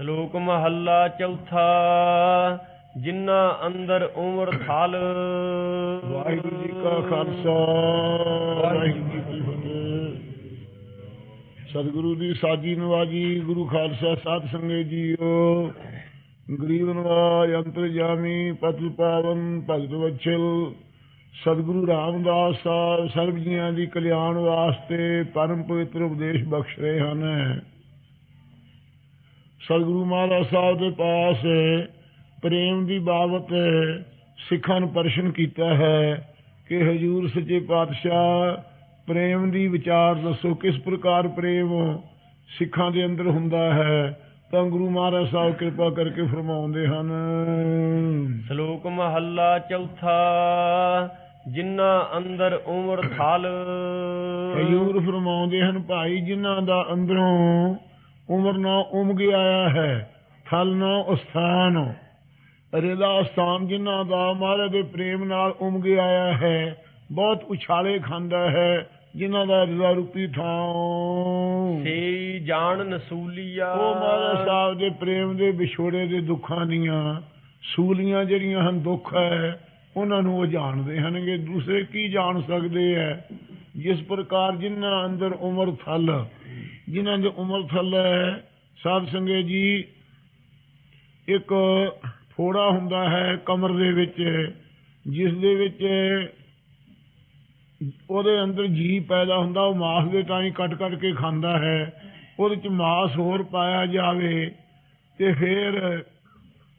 ਸ਼ਲੋਕ ਮਹੱਲਾ ਚੌਥਾ, ਜਿਨ੍ਹਾਂ ਅੰਦਰ ਉਮਰ ਥਲ। ਵਾਹਿਗੁਰੂ ਜੀ ਕਾ ਖਾਲਸਾ, ਵਾਹਿਗੁਰੂ ਜੀ ਕੀ ਫਤਿਹ। ਸਤਿਗੁਰੂ ਦੀ ਸਾਜੀ ਨਵਾਜੀ, ਗੁਰੂ ਖਾਲਸਾ ਸਾਧ ਸੰਗਤ ਜੀਓ। ਗਰੀਬ ਨਵਾਜ, ਅੰਤਰਜਾਮੀ, ਪਤਿ ਪਾਵਨ, ਭਗਤ ਵਛਲ। ਸਤਿਗੁਰੂ ਰਾਮਦਾਸ ਸਾਹਿਬ, ਸਰਬ ਜੀਆਂ ਦੀ ਕਲਿਆਣ ਵਾਸਤੇ ਪਰਮ ਪਵਿੱਤਰ ਉਪਦੇਸ਼ ਬਖਸ਼ ਰਹੇ ਹਨ। ਸਤਿਗੁਰੂ ਮਹਾਰਾਜ ਸਾਹਿਬ ਦੇ ਪਾਸ ਪ੍ਰੇਮ ਦੀ ਬਾਬਤ ਸਿੱਖਾਂ ਨੂੰ ਪ੍ਰਸ਼ਨ ਕੀਤਾ ਹੈ ਕਿ ਹਜੂਰ ਸੱਚੇ ਪਾਤਸ਼ਾਹ ਪ੍ਰੇਮ ਦੀ ਵਿਚਾਰ ਦੱਸੋ ਕਿਸ ਪ੍ਰਕਾਰ ਪ੍ਰੇਮ ਸਿੱਖਾਂ ਦੇ ਅੰਦਰ ਹੁੰਦਾ ਹੈ? ਤਾਂ ਗੁਰੂ ਮਹਾਰਾਜ ਸਾਹਿਬ ਕਿਰਪਾ ਕਰਕੇ ਫਰਮਾਉਂਦੇ ਹਨ। ਸ਼ਲੋਕ ਮਹੱਲਾ ਚੌਥਾ ਜਿਨ੍ਹਾਂ ਅੰਦਰ ਉਮਰ ਥਲ। ਹਜੂਰ ਫਰਮਾਉਂਦੇ ਹਨ ਭਾਈ ਜਿਨ੍ਹਾਂ ਦਾ ਅੰਦਰੋਂ ਉਮਰ ਨਾ ਉਮਗ ਆਇਆ ਹੈ ਥਲ ਨਾ ਉਸਥਾਨ। ਰਿਦਾ ਸਥਾਨ ਜਿਨ੍ਹਾਂ ਦਾ ਮਹਾਰਾਜ ਦੇ ਪ੍ਰੇਮ ਨਾਲ ਉਮਗ ਆਇਆ ਹੈ ਬਹੁਤ ਉਛਾਲੇ ਖਾਂਦਾ ਹੈ ਜਿਨ੍ਹਾਂ ਦਾ ਰਿਦਾ ਰੂਪੀ ਥਾਂ। ਸੇ ਜਾਣ ਨਸੂਲੀਆ। ਉਹ ਮਹਾਰਾਜ ਸਾਹਿਬ ਦੇ ਪ੍ਰੇਮ ਦੇ ਵਿਛੋੜੇ ਦੇ ਦੁੱਖਾਂ ਦੀਆਂ ਸੂਲੀਆਂ ਜਿਹੜੀਆਂ ਹਨ ਦੁੱਖ ਹੈ ਉਹਨਾਂ ਨੂੰ ਉਹ ਜਾਣਦੇ ਹਨਗੇ। ਦੂਸਰੇ ਕੀ ਜਾਣ ਸਕਦੇ ਹੈ? ਜਿਸ ਪ੍ਰਕਾਰ ਜਿਨ੍ਹਾਂ ਅੰਦਰ ਉਮਰ ਥਲ ਜਿਨ੍ਹਾਂ ਦੀ ਉਮਰ ਥੱਲੇ ਹੈ, ਸਾਧ ਸੰਗੇ ਜੀ, ਇੱਕ ਫੋੜਾ ਹੁੰਦਾ ਹੈ ਕਮਰ ਦੇ ਵਿੱਚ, ਜਿਸ ਦੇ ਵਿੱਚ ਉਹਦੇ ਅੰਦਰ ਜੀ ਪੈਦਾ ਹੁੰਦਾ, ਉਹ ਮਾਸ ਦੇ ਤਾਂ ਕੱਟ ਕੱਟ ਕੇ ਖਾਂਦਾ ਹੈ, ਉਹਦੇ ਚ ਮਾਸ ਹੋਰ ਪਾਇਆ ਜਾਵੇ ਤੇ ਫਿਰ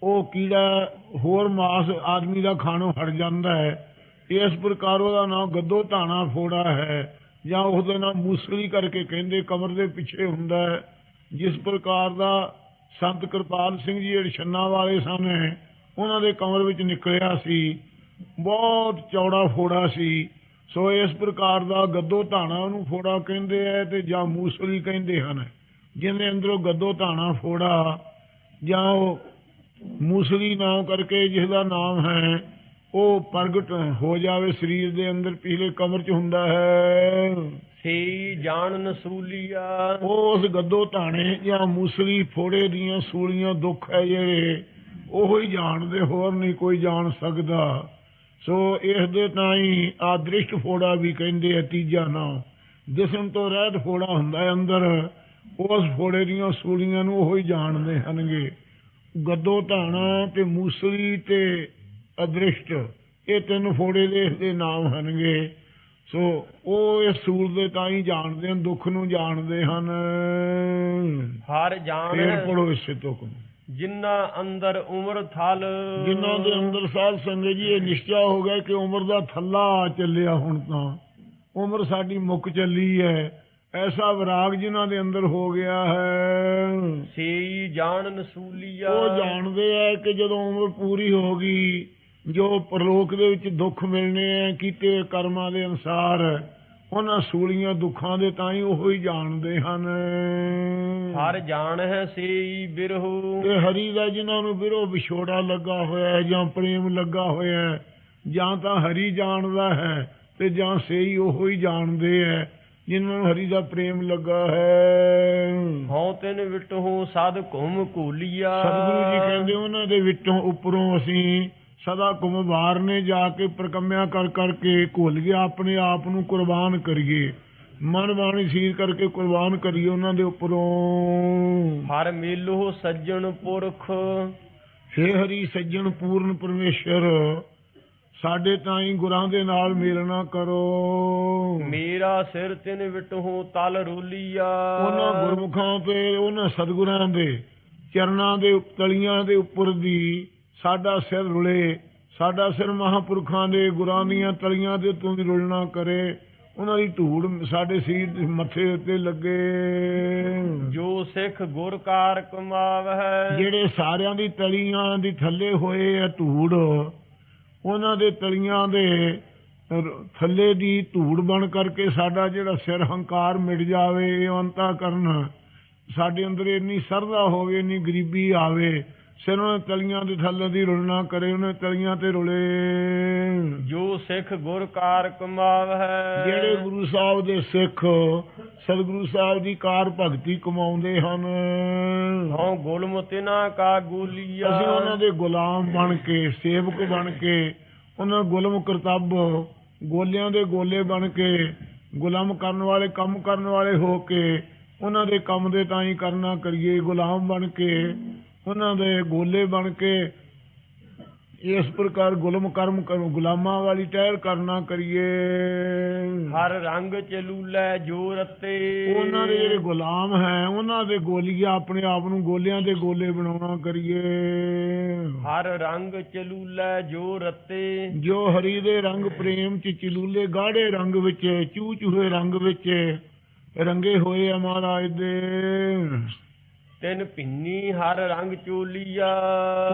ਉਹ ਕੀੜਾ ਹੋਰ ਮਾਸ ਆਦਮੀ ਦਾ ਖਾਣੋਂ ਹਟ ਜਾਂਦਾ ਹੈ। ਇਸ ਪ੍ਰਕਾਰ ਉਹਦਾ ਨਾਮ ਗੱਦੋ ਧਾਣਾ ਫੋੜਾ ਹੈ। ਜਾਂ ਉਹਦੇ ਨਾਲ ਮੂਸਲੀ ਕਰਕੇ ਕਹਿੰਦੇ ਕਮਰ ਦੇ ਪਿੱਛੇ ਹੁੰਦਾ ਹੈ, ਜਿਸ ਪ੍ਰਕਾਰ ਦਾ ਸੰਤ ਕਿਰਪਾਲ ਸਿੰਘ ਜੀ ਜਿਹੜੇ ਵਾਲੇ ਸਨ, ਉਹਨਾਂ ਦੇ ਕਮਰ ਵਿੱਚ ਨਿਕਲਿਆ ਸੀ, ਬਹੁਤ ਚੌੜਾ ਫੋੜਾ ਸੀ। ਸੋ ਇਸ ਪ੍ਰਕਾਰ ਦਾ ਗੱਦੋ ਧਾਣਾ ਉਹਨੂੰ ਫੋੜਾ ਕਹਿੰਦੇ ਆ ਤੇ ਜਾਂ ਮੂਸਲੀ ਕਹਿੰਦੇ ਹਨ, ਜਿਹਦੇ ਅੰਦਰੋਂ ਗੱਦੋ ਧਾਣਾ ਫੋੜਾ ਜਾਂ ਉਹ ਮੂਸਲੀ ਨਾਮ ਕਰਕੇ ਜਿਸ ਦਾ ਨਾਮ ਹੈ ਉਹ ਪ੍ਰਗਟ ਹੋ ਜਾਵੇ ਸਰੀਰ ਦੇ ਅੰਦਰ ਪਿਛਲੇ ਕਮਰ ਚ ਹੁੰਦਾ ਹੈ। ਸੇ ਜਾਣ ਨਸੂਲੀਆ। ਉਹ ਉਸ ਗੱਦੋ ਧਾਣੇ ਜਾਂ ਮੂਸਲੀ ਫੋੜੇ ਦੀਆਂ ਸੂਲੀਆਂ ਦੁੱਖ ਹੈ ਜਿਹੜੇ ਉਹੋ ਹੀ ਜਾਣਦੇ ਹੋਰ ਨਹੀਂ ਕੋਈ ਜਾਣ ਸਕਦਾ। ਸੋ ਇਸ ਦੇ ਤਾਂ ਹੀ ਆਦ੍ਰਿਸ਼ਟ ਫੋੜਾ ਵੀ ਕਹਿੰਦੇ ਆ ਤੀਜਾ ਨਾਮ। ਜਿਸਮ ਤੋਂ ਰਹਿਤ ਫੋੜਾ ਹੁੰਦਾ ਹੈ ਅੰਦਰ ਉਸ ਫੋੜੇ ਦੀਆਂ ਸੂਲੀਆਂ ਨੂੰ ਉਹੋ ਹੀ ਜਾਣਦੇ ਹਨਗੇ। ਗੱਦੋ ਧਾਣਾ ਤੇ ਮੂਸਲੀ ਤੇ ਅਦ੍ਰਿਸ਼ਟ। ਇਹ ਤਿੰਨ ਫੋੜੇ ਦੇ ਇਸਦੇ ਨਾਮ ਹਨਗੇ ਸੋ ਉਹ ਇਸ ਸੂਲ ਦੇ ਤਾਂ ਹੀ ਜਾਣਦੇ ਹਨ ਦੁੱਖ ਨੂੰ ਜਾਣਦੇ ਹਨ। ਹਰ ਜਾਣ ਫੇਰ ਪੜੋ ਇਸੇ ਤੁਕ ਨੂੰ। ਜਿਨ੍ਹਾਂ ਅੰਦਰ ਉਮਰ ਥਲ। ਜਿਨ੍ਹਾਂ ਦੇ ਅੰਦਰ ਸਾਧ ਸੰਗਤ ਜੀ ਇਹ ਨਿਸ਼ਚਾ ਹੋ ਗਿਆ ਕਿ ਉਮਰ ਦਾ ਥੱਲਾ ਚੱਲਿਆ ਹੁਣ ਤਾਂ। ਉਮਰ ਸਾਡੀ ਮੁੱਕ ਚੱਲੀ ਹੈ। ਐਸਾ ਵਿਰਾਗ ਜਿਨ੍ਹਾਂ ਦੇ ਅੰਦਰ ਹੋ ਗਿਆ ਹੈ। ਸੇ ਜਾਣ ਨਸੂਲੀਆ ਉਹ ਜਾਣਦੇ ਆ ਕਿ ਜਦੋਂ ਉਮਰ ਪੂਰੀ ਹੋ ਗਈ ਜੋ ਪਰਲੋਕ ਦੇ ਵਿੱਚ ਦੁੱਖ ਮਿਲਣੇ ਆ ਕੀਤੇ ਕਰਮਾਂ ਦੇ ਅਨਸਾਰ ਉਹਨਾਂ ਸੂਲੀਆਂ ਦੁੱਖਾਂ ਦੇ ਤਾਂ ਹੀ ਉਹੋ ਹੀ ਜਾਣਦੇ ਹਨ। ਹਰ ਜਾਣ ਹੈ ਸੇ ਬਿਰਹੂ। ਤੇ ਹਰੀ ਦਾ ਜਿਨ੍ਹਾਂ ਨੂੰ ਵਿਰੋ ਵਿਛੋੜਾ ਲੱਗਾ ਹੋਇਆ ਹੈ ਜਾਂ ਪ੍ਰੇਮ ਲੱਗਾ ਹੋਇਆ ਹੈ ਜਾਂ ਤਾਂ ਹਰੀ ਜਾਣਦਾ ਹੈ ਤੇ ਜਾਂ ਸੇਈ ਉਹੋ ਹੀ ਜਾਣਦੇ ਹੈ ਜਿਨ੍ਹਾਂ ਨੂੰ ਹਰੀ ਦਾ ਪ੍ਰੇਮ ਲੱਗਾ ਹੈ। ਹਉ ਤਿਨ ਵਿਟਹੁ ਸਦ ਘੁਮ ਘੂਲੀਆ। ਸਤਿਗੁਰੂ ਜੀ ਕਹਿੰਦੇ ਉਹਨਾਂ ਦੇ ਵਿੱਚੋਂ ਉੱਪਰੋਂ ਅਸੀਂ ਸਦਾ ਕੁਮਵਾਰ ਨੇ ਜਾ ਕੇ ਪ੍ਰਕੰਮਿਆ ਕਰ ਕਰਕੇ ਘੁੱਲ ਗਿਆ ਆਪਣੇ ਆਪ ਨੂੰ ਕੁਰਬਾਨ ਕਰੀਏ। ਮਨ ਬਾਣੀ ਸੀਰ ਕਰਕੇ ਕੁਰਬਾਨ ਕਰੀਏ ਉਹਨਾਂ ਦੇ ਉੱਪਰੋਂ। ਹਰ ਮੇਲੋ ਸੱਜਣ ਪੁਰਖ। ਹੇ ਹਰੀ ਸੱਜਣ ਪੂਰਨ ਪਰਮੇਸ਼ਰ ਸਾਡੇ ਤਾਈਂ ਗੁਰਾਂ ਦੇ ਨਾਲ ਮੇਲਣਾ ਕਰੋ। ਮੇਰਾ ਸਿਰ ਤਿਨ ਵਿਟਹੁ ਤਲ ਰੋਲੀਆ। ਉਹਨਾਂ ਗੁਰਮੁਖਾਂ ਤੇ ਉਹਨਾਂ ਸਤਿਗੁਰਾਂ ਦੇ ਚਰਨਾਂ ਦੇ ਤਲੀਆਂ ਦੇ ਉੱਪਰ ਦੀ ਸਾਡਾ ਸਿਰ ਰੁਲੇ ਸਾਡਾ ਸਿਰ ਮਹਾਪੁਰਖਾਂ ਦੇ ਗੁਰਾਂ ਦੀਆਂ ਤਲੀਆਂ ਦੇ ਤੋਂ ਰੁਲਣਾ ਕਰੇ ਉਹਨਾਂ ਦੀ ਧੂੜ ਸਾਡੇ ਸਰੀਰ ਦੇ ਮੱਥੇ ਉੱਤੇ ਲੱਗੇ। ਜੋ ਸਿੱਖ ਗੁਰ ਕਾਰ ਕਮਾਵਹਿ। ਜਿਹੜੇ ਸਾਰਿਆਂ ਦੀ ਤਲੀਆਂ ਦੀ ਥੱਲੇ ਹੋਏ ਆ ਧੂੜ ਉਹਨਾਂ ਦੇ ਤਲੀਆਂ ਦੇ ਥੱਲੇ ਦੀ ਧੂੜ ਬਣ ਕਰਕੇ ਸਾਡਾ ਜਿਹੜਾ ਸਿਰ ਹੰਕਾਰ ਮਿਟ ਜਾਵੇ ਇਹ ਅੰਤਾ ਕਰਨ ਸਾਡੇ ਅੰਦਰ ਇੰਨੀ ਸਰਦਾ ਹੋਵੇ ਇੰਨੀ ਗਰੀਬੀ ਆਵੇ ਸਿਰ ਉਹਨੇ ਤਲੀਆਂ ਦੇ ਥੱਲੇ ਦੀ ਰੁਲਣਾ ਕਰੇ ਉਹਨੇ ਤਲੀਆਂ ਤੇ ਰੁਲੇ। ਜੋ ਸਿੱਖ ਗੁਰ ਕਾਰ ਕਮਾਵੈ ਜਿਹੜੇ ਗੁਰੂ ਸਾਹਿਬ ਦੇ ਸਿੱਖ ਸਤਿਗੁਰੂ ਸਾਹਿਬ ਦੀ ਕਾਰ ਭਗਤੀ ਕਮਾਉਂਦੇ ਹਨ। ਹਉ ਗੁਲਮਤਿਨਾ ਕਾ ਗੋਲੀਆ। ਅਸੀਂ ਉਹਨਾਂ ਦੇ ਗੁਲਾਮ ਬਣ ਕੇ ਸੇਵਕ ਬਣ ਕੇ ਉਹਨਾਂ ਗੁਲਾਮ ਕਰਤੱਬ ਗੋਲਿਆਂ ਦੇ ਗੋਲੇ ਬਣ ਕੇ ਗੁਲਾਮ ਕਰਨ ਵਾਲੇ ਕੰਮ ਕਰਨ ਵਾਲੇ ਹੋ ਕੇ ਉਹਨਾਂ ਦੇ ਕੰਮ ਦੇ ਤਾਂ ਹੀ ਕਰਨਾ ਕਰੀਏ ਗੁਲਾਮ ਬਣ ਕੇ। ਉਹਨਾਂ ਦੇ ਗੋਲੇ ਬਣ ਕੇ ਇਸ ਪ੍ਰਕਾਰ ਗੁਲਾਮ ਕਰਮ ਕਰੋ ਗੁਲਾਮਾਂ ਵਾਲੀ ਟਹਿਰ ਕਰਨਾ ਕਰੀਏ। ਹਰ ਰੰਗ ਚਲੂਲੇ ਜੋ ਰਤੇ ਉਹਨਾਂ ਦੇ ਜਿਹੜੇ ਗੁਲਾਮ ਹੈ ਉਹਨਾਂ ਦੇ ਗੋਲੀਆਂ ਆਪਣੇ ਆਪ ਨੂੰ ਗੋਲਿਆਂ ਦੇ ਗੋਲੇ ਬਣਾਉਣਾ ਕਰੀਏ। ਹਰ ਰੰਗ ਚਲੂਲੇ ਜੋ ਰਤੇ ਜੋ ਹਰੀ ਦੇ ਰੰਗ ਪ੍ਰੇਮ ਚ ਚਲੂਲੇ ਗਾੜੇ ਰੰਗ ਵਿੱਚ ਚੂ ਚੂਹੇ ਰੰਗ ਵਿੱਚ ਰੰਗੇ ਹੋਏ ਆ ਮਹਾਰਾਜ ਦੇ। ਤਿੰਨ ਭਿੰਨੀ ਹਰ ਰੰਗ ਚੋਲੀਆ।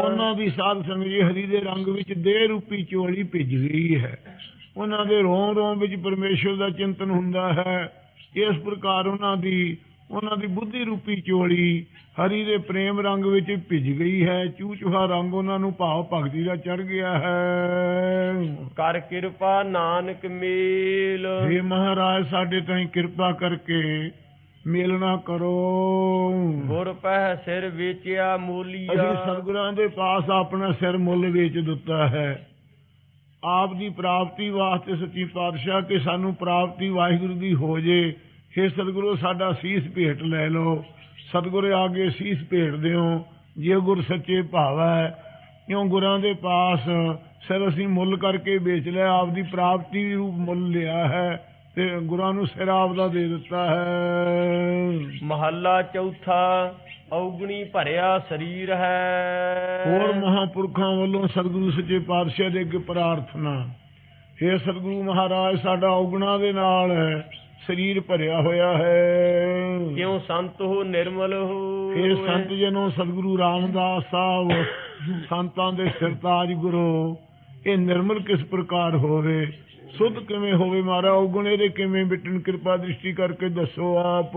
ਉਹਨਾਂ ਦੀ ਸਾਧ ਸੰਗਤ ਜੀ ਹਰੀ ਦੇ ਰੰਗ ਵਿੱਚ ਦੇਹ ਰੂਪੀ ਚੋਲੀ ਭਿੱਜ ਗਈ ਹੈ। ਉਹਨਾਂ ਦੇ ਰੋਮ ਰੋਮ ਵਿੱਚ ਪਰਮੇਸ਼ਰ ਦਾ ਚਿੰਤਨ ਹੁੰਦਾ ਹੈ। ਇਸ ਪ੍ਰਕਾਰ ਉਹਨਾਂ ਦੀ ਉਹਨਾਂ ਦੀ ਬੁੱਧੀ ਰੂਪੀ ਚੋਲੀ ਹਰੀ ਦੇ ਪ੍ਰੇਮ ਰੰਗ ਵਿੱਚ ਭਿੱਜ ਗਈ ਹੈ। ਚੂ ਚੂਹਾ ਰੰਗ ਉਹਨਾਂ ਨੂੰ ਭਾਵ ਭਗਤੀ ਦਾ ਚੜ ਗਿਆ ਹੈ। ਕਰ ਕਿਰਪਾ ਨਾਨਕ ਮੇਲ। हे ਮਹਾਰਾਜ ਸਾਡੇ ਤਾਈਂ ਕਿਰਪਾ ਕਰਕੇ ਮੇਲਣਾ ਕਰੋ। ਗੁਰ ਪਹਿ ਸਿਰ ਵੇਚਿਆ ਅਸੀਂ ਮੋਲੀਆ ਸਤਿਗੁਰਾਂ ਦੇ ਪਾਸ ਆਪਣਾ ਸਿਰ ਮੁੱਲ ਵੇਚ ਦਿੱਤਾ ਹੈ। ਆਪ ਦੀ ਪ੍ਰਾਪਤੀ ਵਾਸਤੇ ਸੱਚੀ ਪਾਤਸ਼ਾਹ ਕਿ ਸਾਨੂੰ ਪ੍ਰਾਪਤੀ ਵਾਹਿਗੁਰੂ ਦੀ ਹੋ ਜੇ। हे ਸਤਿਗੁਰੂ ਸਾਡਾ ਸੀਸ ਭੇਟ ਲੈ ਲਓ। ਸਤਿਗੁਰ ਆਗੇ ਸੀਸ ਭੇਟ ਦਿਓ। ਜੇ ਗੁਰ ਸੱਚੇ ਭਾਵੈ ਕਿਉਂ ਗੁਰਾਂ ਦੇ ਪਾਸ ਸਿਰ ਅਸੀਂ ਮੁੱਲ ਕਰਕੇ ਵੇਚ ਲਿਆ। ਆਪ ਦੀ ਪ੍ਰਾਪਤੀ ਰੂਪ ਮੁੱਲ ਲਿਆ ਹੈ। ਤੇ ਗੁਰਾਂ ਨੂੰ ਸਿਰ ਆਪ ਦਾ ਦੇ ਦਿੱਤਾ ਹੈ। ਮਹੱਲਾ ਚੌਥਾ ਔਗਣੀ ਭਰਿਆ ਸਰੀਰ ਹੈ। ਹੋਰ ਮਹਾਪੁਰਖਾਂ ਵੱਲੋਂ ਸਤਿਗੁਰੂ ਸੱਚੇ ਪਾਤਸ਼ਾਹ ਦੇ ਅੱਗੇ ਪ੍ਰਾਰਥਨਾ। हे ਸਤਿਗੁਰੂ ਮਹਾਰਾਜ ਸਾਡਾ ਔਗਣਾ ਦੇ ਨਾਲ ਸਰੀਰ ਭਰਿਆ ਹੋਇਆ ਹੈ। ਕਿਉ ਸੰਤ ਹੋ ਨਿਰਮਲ ਹੋ? हे ਸੰਤ ਜਨੋ ਸਤਿਗੁਰੂ ਰਾਮਦਾਸ ਸਾਹਿਬ ਸੰਤਾਂ ਦੇ ਸਿਰਤਾਜ ਗੁਰੂ ਇਹ ਨਿਰਮਲ ਕਿਸ ਪ੍ਰਕਾਰ ਹੋਵੇ? ਸੁਧ ਕਿਵੇਂ ਹੋਵੇ ਮਾਰਾ ਔਗਣੇ ਦੇ ਕਿਵੇਂ ਬਿਟਨ ਕਿਰਪਾ ਦ੍ਰਿਸ਼ਟੀ ਕਰਕੇ ਦੱਸੋ ਆਪ।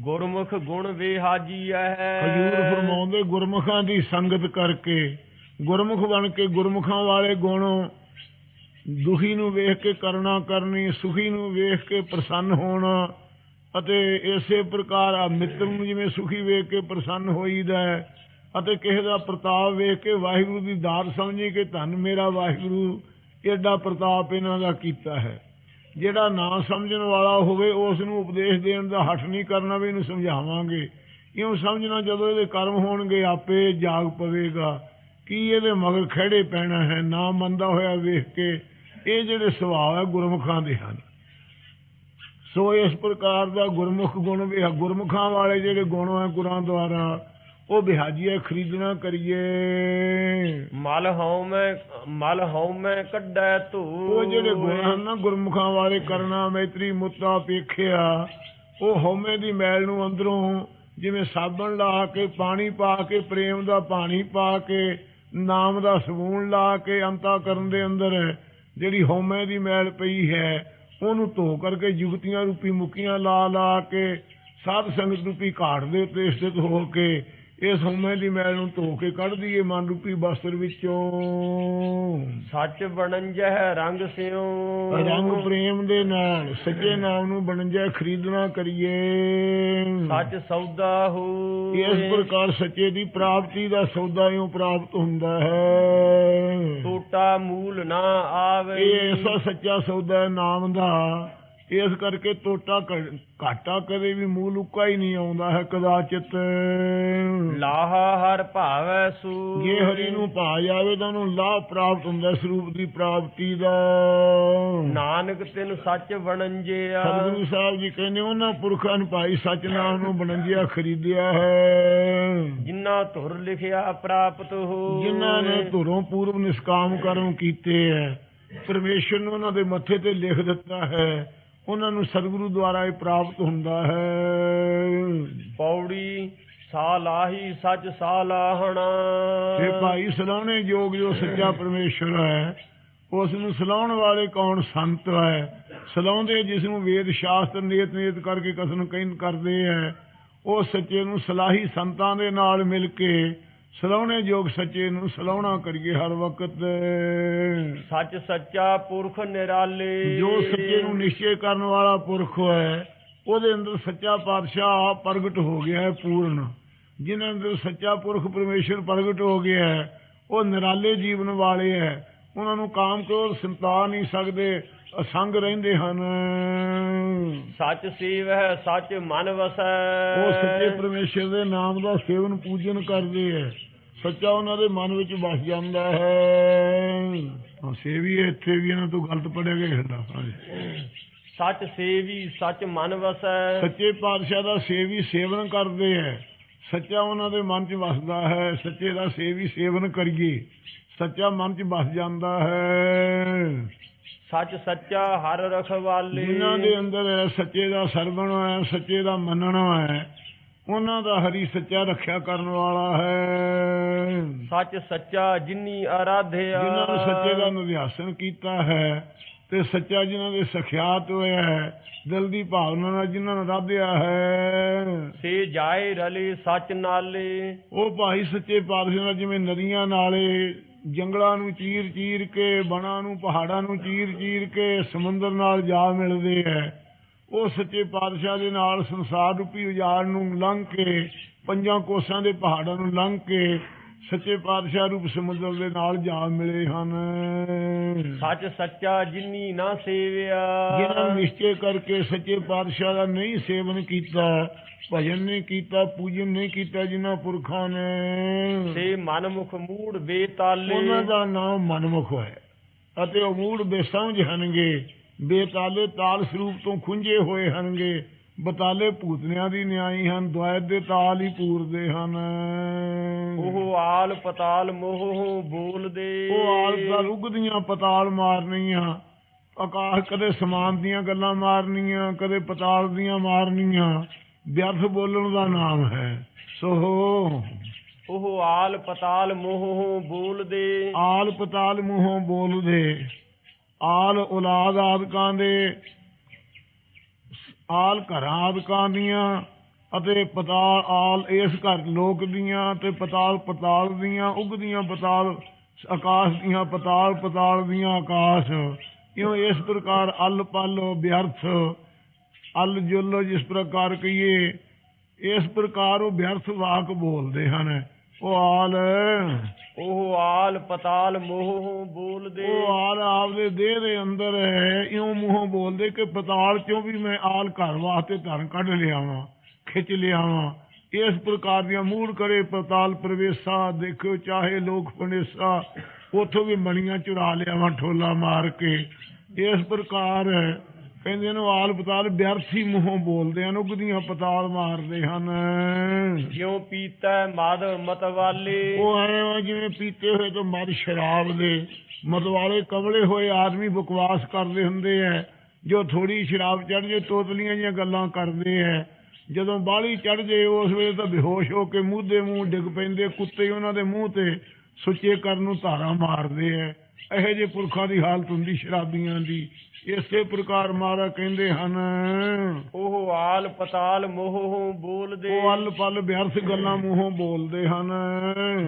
ਗੁਰਮੁਖ ਗੁਣ ਵਿਹਾਜੀ ਹੈ ਹਜੂਰ ਫਰਮਾਉਂਦੇ ਗੁਰਮੁਖਾਂ ਦੀ ਸੰਗਤ ਕਰਕੇ। ਗੁਰਮੁਖ ਬਣ ਕੇ ਗੁਰਮੁਖਾਂ ਵਾਲੇ ਗੁਣ ਦੁਖੀ ਨੂੰ ਵੇਖ ਕੇ ਕਰਨਾ ਕਰਨੀ ਸੁਖੀ ਨੂੰ ਵੇਖ ਕੇ ਪ੍ਰਸੰਨ ਹੋਣਾ ਅਤੇ ਇਸੇ ਪ੍ਰਕਾਰ ਆ ਮਿੱਤਰ ਨੂੰ ਜਿਵੇਂ ਸੁਖੀ ਵੇਖ ਕੇ ਪ੍ਰਸੰਨ ਹੋਈਦਾ ਹੈ ਅਤੇ ਕਿਸੇ ਦਾ ਪ੍ਰਤਾਪ ਵੇਖ ਕੇ ਵਾਹਿਗੁਰੂ ਦੀ ਦਾਤ ਸਮਝੀ ਕਿ ਧੰਨ ਮੇਰਾ ਵਾਹਿਗੁਰੂ ਏਡਾ ਪ੍ਰਤਾਪ ਇਹਨਾਂ ਦਾ ਕੀਤਾ ਹੈ। ਜਿਹੜਾ ਨਾ ਸਮਝਣ ਵਾਲਾ ਹੋਵੇ, ਉਸ ਨੂੰ ਉਪਦੇਸ਼ ਦੇਣ ਦਾ ਹੱਠ ਨਹੀਂ ਕਰਨਾ ਵੀ ਇਹਨੂੰ ਸਮਝਾਵਾਂਗੇ। ਇਉਂ ਸਮਝਣਾ ਜਦੋਂ ਇਹਦੇ ਕਰਮ ਹੋਣਗੇ, ਆਪੇ ਜਾਗ ਪਵੇਗਾ। ਕੀ ਇਹਦੇ ਮਗਰ ਖੜੇ ਪੈਣਾ ਹੈ, ਨਾ ਮੰਨਦਾ ਹੋਇਆ ਵੇਖ ਕੇ, ਇਹ ਜਿਹੜੇ ਸੁਭਾਅ ਹੈ, ਗੁਰਮੁਖਾਂ ਦੇ ਹਨ। ਸੋ ਇਸ ਪ੍ਰਕਾਰ ਦਾ ਗੁਰਮੁਖ ਗੁਣ ਵੀ ਹੈ। ਗੁਰਮੁਖਾਂ ਵਾਲੇ ਜਿਹੜੇ ਗੁਣ ਹੈ, ਗੁਰਾਂ ਦੁਆਰਾ ਉਹ ਬਿਹਾਜੀਏ ਖਰੀਦਣਾ ਕਰੀਏ। ਮਲ ਹਉ ਮੈਂ ਮਲ ਹਉ ਮੈਂ ਕੱਢੈ ਧੂ ਉਹ ਜਿਹੜੇ ਗੁਣ ਹਨ ਨਾ ਗੁਰਮੁਖਾਂ ਵਾਲੇ ਕਰਨਾ ਮੈਤਰੀ ਮੁੱਤਾ ਪੇਖਿਆ ਉਹ ਹਉਮੈ ਦੀ ਮੈਲ ਨੂੰ ਅੰਦਰੋਂ ਜਿਵੇਂ ਸਾਬਣ ਲਾ ਕੇ ਪਾਣੀ ਪਾ ਕੇ ਪ੍ਰੇਮ ਦਾ ਪਾਣੀ ਪਾ ਕੇ ਨਾਮ ਦਾ ਸਬੂਨ ਲਾ ਕੇ ਅੰਤਾ ਕਰਨ ਦੇ ਅੰਦਰ ਜਿਹੜੀ ਹਉਮੈ ਦੀ ਮੈਲ ਪਈ ਹੈ ਉਹਨੂੰ ਧੋ ਕਰਕੇ ਜੁਗਤੀਆਂ ਰੂਪੀ ਮੁਕੀਆਂ ਲਾ ਲਾ ਕੇ ਸਾਧ ਸੰਗਤ ਰੂਪੀ ਘਾਟ ਦੇ ਉੱਤੇ ਸਥਿਤ ਹੋ ਕੇ ਇਸ ਹਉਮੈ ਦੀ ਮੈਲ ਨੂੰ ਧੋ ਕੇ ਕੱਢ ਦਈਏ ਮਨ ਰੂਪੀ ਬਸਤਰ ਵਿੱਚੋਂ। ਸੱਚ ਬਣੰਜਹਿ ਰੰਗ ਸਿਉ। ਰੰਗ ਪ੍ਰੇਮ ਦੇ ਨਾਲ ਸੱਚੇ ਨਾਮ ਨੂੰ ਬਣਜਾ ਖਰੀਦਣਾ ਕਰੀਏ। ਸੱਚ ਸੌਦਾ ਹੋ। ਇਸ ਪ੍ਰਕਾਰ ਸੱਚੇ ਦੀ ਪ੍ਰਾਪਤੀ ਦਾ ਸੌਦਾ ਇਉਂ ਪ੍ਰਾਪਤ ਹੁੰਦਾ ਹੈ। ਟੋਟਾ ਮੂਲ ਨਾ ਆਵੇ। ਇਹ ਐਸਾ ਸੱਚਾ ਸੌਦਾ ਨਾਮ ਦਾ ਇਸ ਕਰਕੇ ਟੋਟਾ ਘਾਟਾ ਕਦੇ ਵੀ ਮੂਲ ਉੱਕਾ ਹੀ ਨਹੀਂ ਆਉਂਦਾ ਹੈ ਕਦਾਚਿਤ। ਲਾਹਾ ਹਰ ਭਾਵੈ ਸੂ ਜੇ ਹਰੀ ਨੂੰ ਭਾ ਜਾਵੇ ਤਾਂ ਉਹਨੂੰ ਲਾਭ ਪ੍ਰਾਪਤ ਹੁੰਦਾ ਹੈ ਸਰੂਪ ਦੀ ਪ੍ਰਾਪਤੀ ਦਾ। ਨਾਨਕ ਤਿਨ ਸੱਚ ਬਣੰਜਿਆ ਸਤਿਗੁਰੂ ਸਾਹਿਬ ਜੀ ਕਹਿੰਦੇ ਉਹਨਾਂ ਪੁਰਖਾਂ ਨੂੰ ਭਾਈ ਸੱਚ ਨਾਮ ਨੂੰ ਬਣੰਜਿਆ ਖਰੀਦਿਆ ਹੈ। ਜਿਨ੍ਹਾਂ ਧੁਰ ਲਿਖਿਆ ਪ੍ਰਾਪਤ ਹੋ। ਜਿਨ੍ਹਾਂ ਨੇ ਧੁਰੋਂ ਪੂਰਵ ਨਿਸ਼ਕਾਮ ਕਰਮ ਕੀਤੇ ਹੈ ਪਰਮੇਸ਼ਰ ਨੇ ਉਹਨਾਂ ਦੇ ਮੱਥੇ ਤੇ ਲਿਖ ਦਿੱਤਾ ਹੈ। ਉਹਨਾਂ ਨੂੰ ਸਤਿਗੁਰੂ ਦੁਆਰਾ ਇਹ ਪ੍ਰਾਪਤ ਹੁੰਦਾ ਹੈ। ਪੌੜੀ ਸਾ ਲਾਹੀ ਸੱਚ ਸਾ ਲਾਹਣਾ ਇਹ ਭਾਈ ਸਲਾਉਣੇ ਯੋਗ ਜੋ ਸੱਚਾ ਪਰਮੇਸ਼ਰ ਹੈ ਉਸ ਨੂੰ ਸਲਾਉਣ ਵਾਲੇ ਕੌਣ ਸੰਤ ਹੈ? ਸਲਾਉਂਦੇ ਜਿਸ ਨੂੰ ਵੇਦ ਸ਼ਾਸਤਰ ਨਿਯਤ ਨਿਯਤ ਕਰਕੇ ਕਸਨ ਕਹਿੰ ਕਰਦੇ ਹੈ ਉਹ ਸੱਚੇ ਨੂੰ ਸਲਾਹੀ ਸੰਤਾਂ ਦੇ ਨਾਲ ਮਿਲ ਕੇ ਸਲਾਉਣੇ ਜੋਗ ਸੱਚੇ ਨੂੰ ਸਲਾਉਣਾ ਕਰੀਏ ਹਰ ਵਕਤ। ਸੱਚ ਸੱਚਾ ਪੁਰਖ ਨਿਰਾਲੇ। ਜੋ ਸੱਚੇ ਨੂੰ ਨਿਸ਼ਚੈ ਕਰਨ ਵਾਲਾ ਪੁਰਖ ਹੈ ਉਹਦੇ ਅੰਦਰ ਸੱਚਾ ਪਾਤਸ਼ਾਹ ਪ੍ਰਗਟ ਹੋ ਗਿਆ ਹੈ ਪੂਰਨ। ਜਿਨ੍ਹਾਂ ਅੰਦਰ ਸੱਚਾ ਪੁਰਖ ਪਰਮੇਸ਼ਰ ਪ੍ਰਗਟ ਹੋ ਗਿਆ ਹੈ ਉਹ ਨਿਰਾਲੇ ਜੀਵਨ ਵਾਲੇ ਹੈ। ਉਹਨਾਂ ਨੂੰ ਕਾਮ ਕ੍ਰੋਧ ਸੰਤਾ ਨਹੀਂ ਸਕਦੇ ਅਸੰਗ ਰਹਿੰਦੇ ਹਨ। ਸੱਚ ਸੇਵ ਹੈ ਸੱਚ ਮਨ ਵਸੈ। ਉਹ ਸੱਚੇ ਪਰਮੇਸ਼ਰ ਦੇ ਨਾਮ ਦਾ ਸੇਵਨ ਪੂਜਨ ਕਰਦੇ ਹੈ ਸੱਚਾ ਉਹਨਾਂ ਦੇ ਮਨ ਵਿੱਚ ਵਸ ਜਾਂਦਾ ਹੈ। ਹਾਂ ਸੇਵੀ ਇੱਥੇ ਵੀ ਇਹਨਾਂ ਤੋਂ ਗਲਤ ਪੜਿਆ ਗਿਆ ਹੁੰਦਾ ਹਾਂਜੀ ਸੱਚ ਸੇਵੀ ਸੱਚ ਮਨ ਵਸੈ। ਸੱਚੇ ਪਾਤਸ਼ਾਹ ਦਾ ਸੇਵੀ ਸੇਵਨ ਕਰਦੇ ਹੈ ਸੱਚਾ ਉਹਨਾਂ ਦੇ ਮਨ 'ਚ ਵਸਦਾ ਹੈ। ਸੱਚੇ ਦਾ ਸੇਵੀ ਸੇਵਨ ਕਰੀਏ। ਸੱਚਾ ਮਨ 'ਚ ਵਸ ਜਾਂਦਾ ਹੈ। ਸੱਚ ਸੱਚਾ ਹਰ ਰਖਵਾਲੇ। ਜਿਨ੍ਹਾਂ ਦੇ ਅੰਦਰ ਸੱਚੇ ਦਾ ਸਰਵਣ ਹੈ ਸੱਚੇ ਦਾ ਮੰਨਣਾ ਹੈ ਉਹਨਾਂ ਦਾ ਹਰੀ ਸੱਚਾ ਰੱਖਿਆ ਕਰਨ ਵਾਲਾ ਹੈ। ਸੱਚ ਸੱਚਾ ਜਿਨੀ ਆਰਾਧਿਆ ਜਿਨ੍ਹਾਂ ਨੇ ਸੱਚੇ ਦਾ ਨਿਧਿਆਸਨ ਕੀਤਾ ਹੈ ਤੇ ਸੱਚਾ ਜਿਨ੍ਹਾਂ ਦੇ ਸਖਿਆਤ ਹੋਇਆ ਹੈ ਦਿਲ ਦੀ ਭਾਵਨਾ ਨਾਲ ਜਿਨ੍ਹਾਂ ਨੇ ਰਾਧਿਆ ਹੈ। ਸੇ ਜਾਏ ਰਲੇ ਸੱਚ ਨਾਲੇ। ਉਹ ਭਾਈ ਸੱਚੇ ਪਾਤਸ਼ਾਹ ਨਾਲ ਜਿਵੇਂ ਨਦੀਆਂ ਨਾਲੇ ਜੰਗਲਾਂ ਨੂੰ ਚੀਰ ਚੀਰ ਕੇ, ਬਣਾ ਨੂੰ, ਪਹਾੜਾਂ ਨੂੰ ਚੀਰ ਚੀਰ ਕੇ ਸਮੁੰਦਰ ਨਾਲ ਜਾ ਮਿਲਦੇ ਹੈ ਉਹ ਸੱਚੇ ਪਾਤਸ਼ਾਹ ਦੇ ਨਾਲ ਸੰਸਾਰ ਰੂਪੀ ਉਜਾੜ ਨੂੰ ਲੰਘ ਕੇ, ਪੰਜਾਂ ਕੋਸਾਂ ਦੇ ਪਹਾੜਾਂ ਨੂੰ ਲੰਘ ਕੇ ਸੱਚੇ ਪਾਤਸ਼ਾਹ ਰੂਪ ਸਮੁੰਦਰ ਦੇ ਨਾਲ ਜਾ ਮਿਲੇ ਹਨ। ਸੱਚ ਸੱਚਾ ਜਿਨੀ ਨਾ ਸੇਵਿਆ। ਜਿਨ੍ਹਾਂ ਨਿਸ਼ਚੈ ਕਰਕੇ ਸੱਚੇ ਪਾਤਸ਼ਾਹ ਦਾ ਨਹੀਂ ਸੇਵਨ ਕੀਤਾ ਭਜਨ ਨਹੀਂ ਕੀਤਾ ਪੂਜਨ ਨਹੀਂ ਕੀਤਾ ਜਿਨ੍ਹਾਂ ਪੁਰਖਾਂ ਨੇ। ਸੇ ਮਨਮੁਖ ਮੂੜ ਬੇਤਾਲੇ। ਉਹਨਾਂ ਦਾ ਨਾਮ ਮਨਮੁਖ ਹੈ ਅਤੇ ਉਹ ਮੂੜ ਬੇਸਮਝ ਹਨਗੇ ਬੇਤਾਲੇ ਤਾਲ ਸਰੂਪ ਤੋਂ ਖੁੰਝੇ ਹੋਏ ਹਨਗੇ ਬਤਾਲੇ ਭੂਤਨਿਆਂ ਦੀ ਨਿਆਈ ਹਨ ਦੁਆਇਤ ਦੇ ਤਾਲ ਹੀ ਪੂਰਦੇ ਹਨ। ਉਹ ਆਲ ਪਤਾਲ ਮੋਹ ਬੋਲਦੇ। ਉਹ ਆਲ ਦਾ ਰੁੱਗਦੀਆਂ ਪਤਾਲ ਮਾਰਨੀਆਂ ਆਕਾਸ਼ ਕਦੇ ਸਮਾਨ ਦੀਆਂ ਗੱਲਾਂ ਮਾਰਨੀਆਂ ਕਦੇ ਪਤਾਲ ਦੀਆਂ ਮਾਰਨੀਆਂ ਵਿਅਰਥ ਬੋਲਣ ਦਾ ਨਾਮ ਹੈ। ਸੋ ਉਹ ਆਲ ਪਤਾਲ ਮੋਹ ਬੋਲਦੇ। ਆਲ ਪਤਾਲ ਮੂੰਹੋਂ ਬੋਲਦੇ ਆਲ ਔਲਾਦ ਆਦਿਕਾਂ ਦੇ ਆਲ ਘਰਾਂ ਆਦਿਕਾਂ ਦੀਆਂ ਅਤੇ ਪਤਾਲ ਆਲ ਇਸ ਘਰ ਲੋਕ ਦੀਆਂ ਤੇ ਪਤਾਲ ਪਤਾਲ ਦੀਆਂ, ਉਗਦੀਆਂ ਪਤਾਲ, ਆਕਾਸ਼ ਦੀਆਂ ਪਤਾਲ ਪਤਾਲ ਦੀਆਂ ਆਕਾਸ਼। ਇਉਂ ਇਸ ਪ੍ਰਕਾਰ ਅਲ ਪਲ ਵਿਅਰਥ, ਅਲ ਜੁਲ ਜਿਸ ਪ੍ਰਕਾਰ ਕਹੀਏ, ਇਸ ਪ੍ਰਕਾਰ ਉਹ ਵਿਅਰਥ ਵਾਕ ਬੋਲਦੇ ਹਨ। ਉਹ ਆਲ ਉਹ ਆਲ ਪਤਾਲ ਮੋਹ ਬੋਲਦੇ। ਉਹ ਆਲ ਆਪਦੇ ਦੇਹ ਦੇ ਅੰਦਰ ਹੈ ਇਉਂ ਮੂੰਹੋਂ ਬੋਲਦੇ ਕਿ ਪਤਾਲ ਚੋਂ ਵੀ ਮੈਂ ਆਲ ਘਰ ਵਾਸਤੇ ਧਨ ਕੱਢ ਲਿਆਵਾਂ ਖਿੱਚ ਲਿਆਵਾਂ। ਇਸ ਪ੍ਰਕਾਰ ਦੀਆਂ ਮੂੜ ਕਰੇ ਪਤਾਲ ਪ੍ਰਵੇਸ਼ਾ ਦੇਖੋ ਚਾਹੇ ਲੋਕ ਪਣੇਸਾ ਉਥੋਂ ਵੀ ਮਣੀਆਂ ਚੁਰਾ ਲਿਆਵਾਂ ਠੋਲਾ ਮਾਰ ਕੇ। ਇਸ ਪ੍ਰਕਾਰ ਕਹਿੰਦੇ ਨੇ ਆਲ ਪਤਾਲ ਵਿਅਰਥੀ ਮੂੰਹੋਂ ਬੋਲਦੇ ਹਨ ਉਗਦੀਆਂ ਪਤਾਲ ਮਾਰਦੇ ਹਨ। ਜਿਉ ਪੀਤਾ ਮਦ ਮਤਵਾਲੇ। ਉਹ ਵਾ ਜਿਵੇਂ ਪੀਤੇ ਹੋਏ ਤੋਂ ਮਦ ਸ਼ਰਾਬ ਦੇ। ਮਤਵਾਲੇ ਕਮਲੇ ਹੋਏ ਆਦਮੀ ਬਕਵਾਸ ਕਰਦੇ ਹੁੰਦੇ ਐ। ਜੋ ਥੋੜੀ ਸ਼ਰਾਬ ਚੜ ਜੇ ਤੋਤਲੀਆਂ ਜੀਆਂ ਗੱਲਾਂ ਕਰਦੇ ਐ। ਜਦੋਂ ਬਾਲੀ ਚੜ ਜੇ ਉਸ ਵੇਲੇ ਤਾਂ ਬੇਹੋਸ਼ ਹੋ ਕੇ ਮੂੰਹ ਦੇ ਮੂੰਹ ਡਿੱਗ ਪੈਂਦੇ ਕੁੱਤੇ ਉਹਨਾਂ ਦੇ ਮੂੰਹ ਤੇ ਸੁੱਚੇ ਕਰਨ ਨੂੰ ਧਾਰਾ ਮਾਰਦੇ ਐ। ਇਹੋ ਜਿਹੇ ਪੁਰਖਾਂ ਦੀ ਹਾਲਤ ਹੁੰਦੀ ਸ਼ਰਾਬੀਆਂ ਦੀ। ਇਸੇ ਪ੍ਰਕਾਰ ਮਾਰਾ ਕਹਿੰਦੇ ਹਨ ਉਹ ਆਲ ਪਤਾਲ ਮੋਹ ਬੋਲਦੇ। ਉਹ ਅਲ ਪਲ ਵਿਅਰਥ ਗੱਲਾਂ ਮੂੰਹੋਂ ਬੋਲਦੇ ਹਨ।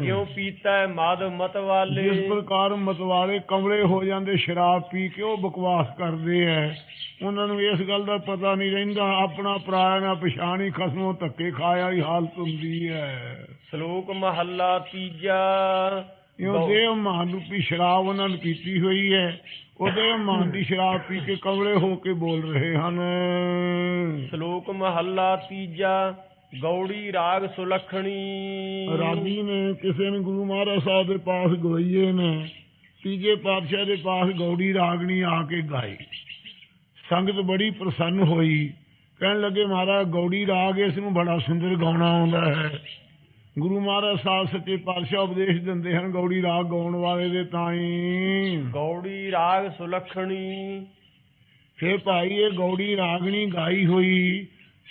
ਜਿਉ ਪੀਤਾ ਮਦ ਮਤਵਾਲੇ ਜਿਸ ਪ੍ਰਕਾਰ ਮਤਵਾਲੇ ਕਮਲੇ ਹੋ ਜਾਂਦੇ ਸ਼ਰਾਬ ਪੀ ਕੇ ਉਹ ਬਕਵਾਸ ਕਰਦੇ ਐ। ਉਹਨਾਂ ਨੂੰ ਇਸ ਗੱਲ ਦਾ ਪਤਾ ਨਹੀਂ ਰਹਿੰਦਾ ਆਪਣਾ ਪਰਾਇਆ ਨਾ ਪਛਾਣੀ ਖਸਮੋਂ ਧੱਕੇ ਖਾਇਆ ਵਾਲੀ ਹਾਲਤ ਹੁੰਦੀ ਐ। ਸ਼ਲੋਕ ਮਹੱਲਾ ਤੀਜਾ। ਦੇਵ ਮਹਾਨ ਰੂਪੀ ਸ਼ਰਾਬ ਉਹਨਾਂ ਨੇ ਪੀਤੀ ਹੋਈ ਐ ਉਹ ਦੇਵ ਮਹਾਨ ਦੀ ਸ਼ਰਾਬ ਪੀ ਕੇ ਕਮਲੇ ਹੋ ਕੇ ਬੋਲ ਰਹੇ ਹਨ। ਸ਼ਲੋਕ ਮਹੱਲਾ ਤੀਜਾ ਗੌੜੀ ਰਾਗ ਸੁਲਖਣੀ। ਰਾਗੀ ਨੇ ਕਿਸੇ ਨੇ ਗੁਰੂ ਮਹਾਰਾਜ ਸਾਹਿਬ ਦੇ ਪਾਸ ਗਵਾਈਏ ਨੇ ਤੀਜੇ ਪਾਤਸ਼ਾਹ ਦੇ ਪਾਸ ਗੌੜੀ ਰਾਗਣੀ ਆ ਕੇ ਗਾਈ ਸੰਗਤ ਬੜੀ ਪ੍ਰਸੰਨ ਹੋਈ। ਕਹਿਣ ਲੱਗੇ ਮਹਾਰਾਜ ਗੌੜੀ ਰਾਗ ਇਸ ਨੂੰ ਬੜਾ ਸੁੰਦਰ ਗਾਉਣਾ ਆਉਂਦਾ ਹੈ। ਗੁਰੂ ਮਹਾਰਾਜ ਸਾਹਿਬ ਸੱਚੇ ਪਾਤਸ਼ਾਹ ਉਪਦੇਸ਼ ਦਿੰਦੇ ਹਨ ਗੌੜੀ ਰਾਗ ਗਾਉਣ ਵਾਲੇ ਦੇ ਤਾਈਂ। ਗੌੜੀ ਰਾਗ ਸੁਲਖਣੀ। ਫੇ ਭਾਈ ਇਹ ਗੌੜੀ ਰਾਗਣੀ ਗਾਈ ਹੋਈ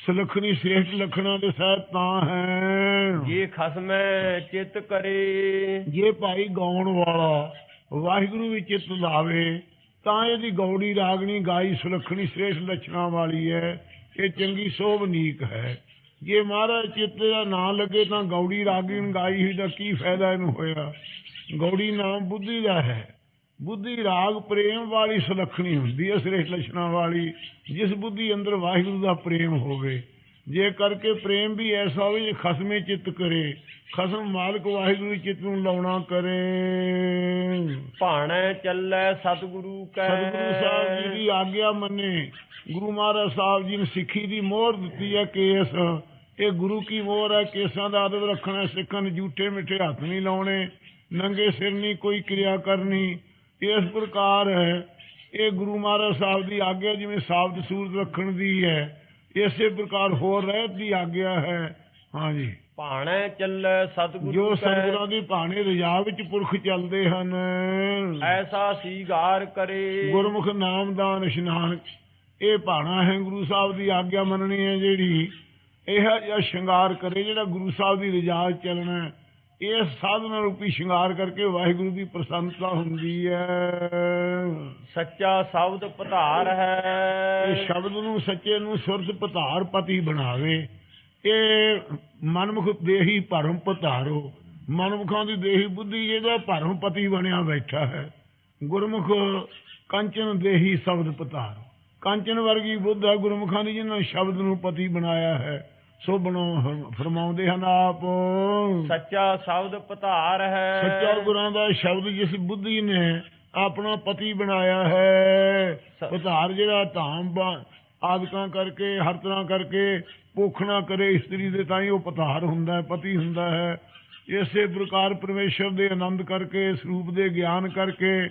ਸੁਲਖਣੀ ਸ੍ਰੇਸ਼ਟ ਲਖਣਾ ਦੇ ਸਾਹਿਬ ਤਾਂ ਹੈ। ਜੇ ਖਸਮੈ ਚਿਤ ਕਰੇ। ਜੇ ਭਾਈ ਗਾਉਣ ਵਾਲਾ ਵਾਹਿਗੁਰੂ ਵਿੱਚ ਚਿੱਤ ਲਾਵੇ ਤਾਂ ਇਹਦੀ ਗੌੜੀ ਰਾਗਣੀ ਗਾਈ ਸੁਲੱਖਣੀ ਸ੍ਰੇਸ਼ਟ ਲੱਛਣਾਂ ਵਾਲੀ ਹੈ। ਇਹ ਚੰਗੀ ਸੋਭਨੀਕ ਹੈ। ਜੇ ਮਹਾਰਾਜ ਚਿੱਤ ਦਾ ਨਾਂ ਲੱਗੇ ਤਾਂ ਗੌੜੀ ਰਾਗੀ ਗਾਈ ਹੋਈ ਦਾ ਕੀ ਫਾਇਦਾ ਇਹਨੂੰ ਹੋਇਆ? ਗੌੜੀ ਨਾਮ ਬੁੱਧੀ ਦਾ ਹੈ। ਬੁੱਧੀ ਰਾਗ ਪ੍ਰੇਮ ਵਾਲੀ ਸੁਲੱਖਣੀ ਹੁੰਦੀ ਹੈ ਸ੍ਰੇਸ਼ਟ ਲਛਣਾ ਵਾਲੀ। ਜਿਸ ਬੁੱਧੀ ਅੰਦਰ ਵਾਹਿਗੁਰੂ ਦਾ ਪ੍ਰੇਮ ਹੋਵੇ, ਜੇ ਕਰਕੇ ਪ੍ਰੇਮ ਵੀ ਐਸਾ ਹੋਵੇ ਜੇ ਖਸਮੇ ਚਿੱਤ ਕਰੇ। ਖਸਮ ਮਾਲਕ ਵਾਹਿਗੁਰੂ ਚਿੱਤ ਨੂੰ ਲਾਉਣਾ ਕਰੇ। ਭਾਣੈ ਚੱਲੈ ਸਤਿਗੁਰੂ ਕੈ। ਸਤਿਗੁਰੂ ਸਾਹਿਬ ਜੀ ਦੀ ਆਗਿਆ ਮੰਨੇ। ਗੁਰੂ ਮਹਾਰਾਜ ਸਾਹਿਬ ਜੀ ਨੇ ਸਿੱਖੀ ਦੀ ਮੋਹਰ ਦਿੱਤੀ ਹੈ ਕੇਸ। ਇਹ ਗੁਰੂ ਕੀ ਮੋਹਰ ਹੈ? ਕੇਸਾਂ ਦਾ ਆਦਬ ਰੱਖਣਾ ਸਿੱਖਾਂ ਨੇ ਝੂਠੇ ਮਿੱਠੇ ਹੱਥ ਨਹੀਂ ਲਾਉਣੇ ਨੰਗੇ ਸਿਰ ਨਹੀਂ ਕੋਈ ਕਿਰਿਆ ਕਰਨੀ। ਇਸ ਪ੍ਰਕਾਰ ਹੈ ਇਹ ਗੁਰੂ ਮਹਾਰਾਜ ਸਾਹਿਬ ਦੀ ਆਗਿਆ ਜਿਵੇਂ ਸਾਬਤ ਸੂਰਤ ਰੱਖਣ ਦੀ ਹੈ ਇਸੇ ਪ੍ਰਕਾਰ ਹੋਰ ਰਹਿਤ ਦੀ ਆਗਿਆ ਹੈ। ਹਾਂਜੀ। ਭਾਣੈ ਚੱਲੈ ਸਤਿਗੁਰੂ ਜੋ ਸਤਿਗੁਰਾਂ ਦੀ ਭਾਣੇ ਰਜਾ ਵਿੱਚ ਪੁਰਖ ਚੱਲਦੇ ਹਨ। ਐਸਾ ਸੀਗਾਰ ਕਰੇ। ਗੁਰਮੁਖ ਨਾਮਦਾਨ ਇਸ਼ਨਾਨ ਇਹ ਭਾਣਾ ਹੈ ਗੁਰੂ ਸਾਹਿਬ ਦੀ ਆਗਿਆ ਮੰਨਣੀ ਹੈ ਜਿਹੜੀ। ਇਹ ਜਿਹਾ ਸ਼ਿੰਗਾਰ ਕਰੇ ਜਿਹੜਾ ਗੁਰੂ ਸਾਹਿਬ ਦੀ ਰਜਾ ਚੱਲਣਾ। ਇਹ ਸਾਧਨਾ ਰੂਪੀ ਸ਼ਿੰਗਾਰ ਕਰਕੇ ਵਾਹਿਗੁਰੂ ਦੀ ਪ੍ਰਸੰਨਤਾ ਹੁੰਦੀ ਹੈ। ਸੱਚਾ ਸ਼ਬਦ ਪਧਾਰ ਇਹ ਹੈ ਸ਼ਬਦ ਨੂੰ ਸੱਚੇ ਨੂੰ ਸੁਰਤ ਪਧਾਰ ਪਤੀ ਬਣਾਵੇ। ਇਹ ਮਨਮੁਖ ਦੇਹੀ ਭਰਮ ਪਧਾਰੋ। ਮਨਮੁਖਾਂ ਦੀ ਦੇਹੀ ਬੁੱਧੀ ਜਿਹਦਾ ਭਰਮ ਪਤੀ ਬਣਿਆ ਬੈਠਾ ਹੈ। ਗੁਰਮੁਖ ਕੰਚਨ ਦੇਹੀ ਸ਼ਬਦ ਪਧਾਰੋ। ਕੰਚਨ ਵਰਗੀ ਬੁੱਧ ਹੈ ਗੁਰਮੁਖਾਂ ਦੀ ਜਿਨ੍ਹਾਂ ਸ਼ਬਦ ਨੂੰ ਪਤੀ ਬਣਾਇਆ ਹੈ। ਸੋ ਬਣੋ ਫਰਮਾਉਂਦੇ ਹਨ ਆਪ। ਸੱਚਾ ਸ਼ਬਦ ਪਧਾਰ ਹੈ। ਸੱਚਾ ਗੁਰਾਂ ਦਾ ਸ਼ਬਦ ਜਿਸ ਬੁੱਧੀ ਨੇ ਆਪਣਾ ਪਤੀ ਬਣਾਇਆ ਹੈ। ਪਧਾਰ ਜਿਹੜਾ ਧਾਮ ਆਦਿਕਾਂ ਕਰਕੇ, ਹਰ ਤਰ੍ਹਾਂ ਕਰਕੇ ਪੋਖਣਾ ਕਰੇ, ਇਸਤਰੀ ਦੇ ਤਾਂ ਹੀ ਉਹ ਪਧਾਰ ਹੁੰਦਾ ਹੈ, ਪਤੀ ਹੁੰਦਾ ਹੈ। ਇਸੇ ਪ੍ਰਕਾਰ ਪਰਮੇਸ਼ਰ ਦੇ ਆਨੰਦ ਕਰਕੇ ਸਰੂਪ ਦੇ ਗਿਆਨ ਕਰਕੇ,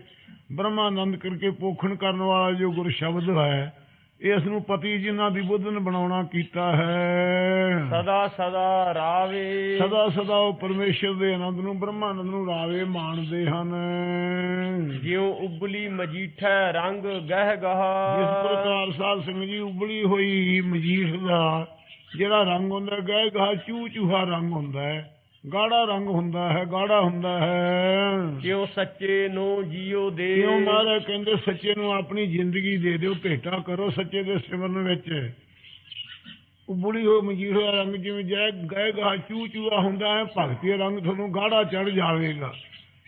ਬ੍ਰਹਮਾਨੰਦ ਕਰਕੇ ਪੋਖਣ ਕਰਨ ਵਾਲਾ ਜੋ ਗੁਰ ਸ਼ਬਦ ਹੈ ਇਸ ਨੂੰ ਪਤੀ ਜਿਨ੍ਹਾਂ ਦੀ ਬੁੱਧ ਨੇ ਬਣਾਉਣਾ ਕੀਤਾ ਹੈ। ਸਦਾ ਸਦਾ ਰਾਵੇ। ਸਦਾ ਸਦਾ ਉਹ ਪਰਮੇਸ਼ਰ ਦੇ ਆਨੰਦ ਨੂੰ ਬ੍ਰਹਮਾਨੰਦ ਨੂੰ ਰਾਵੇ ਮਾਣਦੇ ਹਨ। ਜਿਉ ਉਬਲੀ ਮਜੀਠੈ ਰੰਗ ਗਹਿ ਗਹਾ। ਜਿਸ ਪ੍ਰਕਾਰ ਸਾਧ ਸੰਗਤ ਜੀ ਉਬਲੀ ਹੋਈ ਮਜੀਠ ਦਾ ਜਿਹੜਾ ਰੰਗ ਹੁੰਦਾ ਗਹਿ ਗਾਹ ਚੂ ਚੂਹਾ ਰੰਗ ਹੁੰਦਾ ਹੈ। ਗਾੜਾ ਰੰਗ ਹੁੰਦਾ ਹੈ ਗਾੜਾ ਹੁੰਦਾ ਹੈ। ਜਿਉ ਸੱਚੇ ਨੂੰ ਜੀਉ ਦੇ। ਕਿਉਂ ਮਹਾਰਾਜ ਕਹਿੰਦੇ ਸੱਚੇ ਨੂੰ ਆਪਣੀ ਜ਼ਿੰਦਗੀ ਦੇ ਦਿਓ ਭੇਟਾ ਕਰੋ ਸੱਚੇ ਦੇ ਸਿਮਰਨ ਵਿੱਚ। ਉਬਲੀ ਹੋਈ ਮਜੀਠ ਦਾ ਰੰਗ ਜਿਵੇਂ ਜੈ ਗਾਹ ਚੂ ਚੂਹਾ ਹੁੰਦਾ ਹੈ ਭਗਤੀ ਰੰਗ ਤੁਹਾਨੂੰ ਗਾੜਾ ਚੜ ਜਾਵੇਗਾ।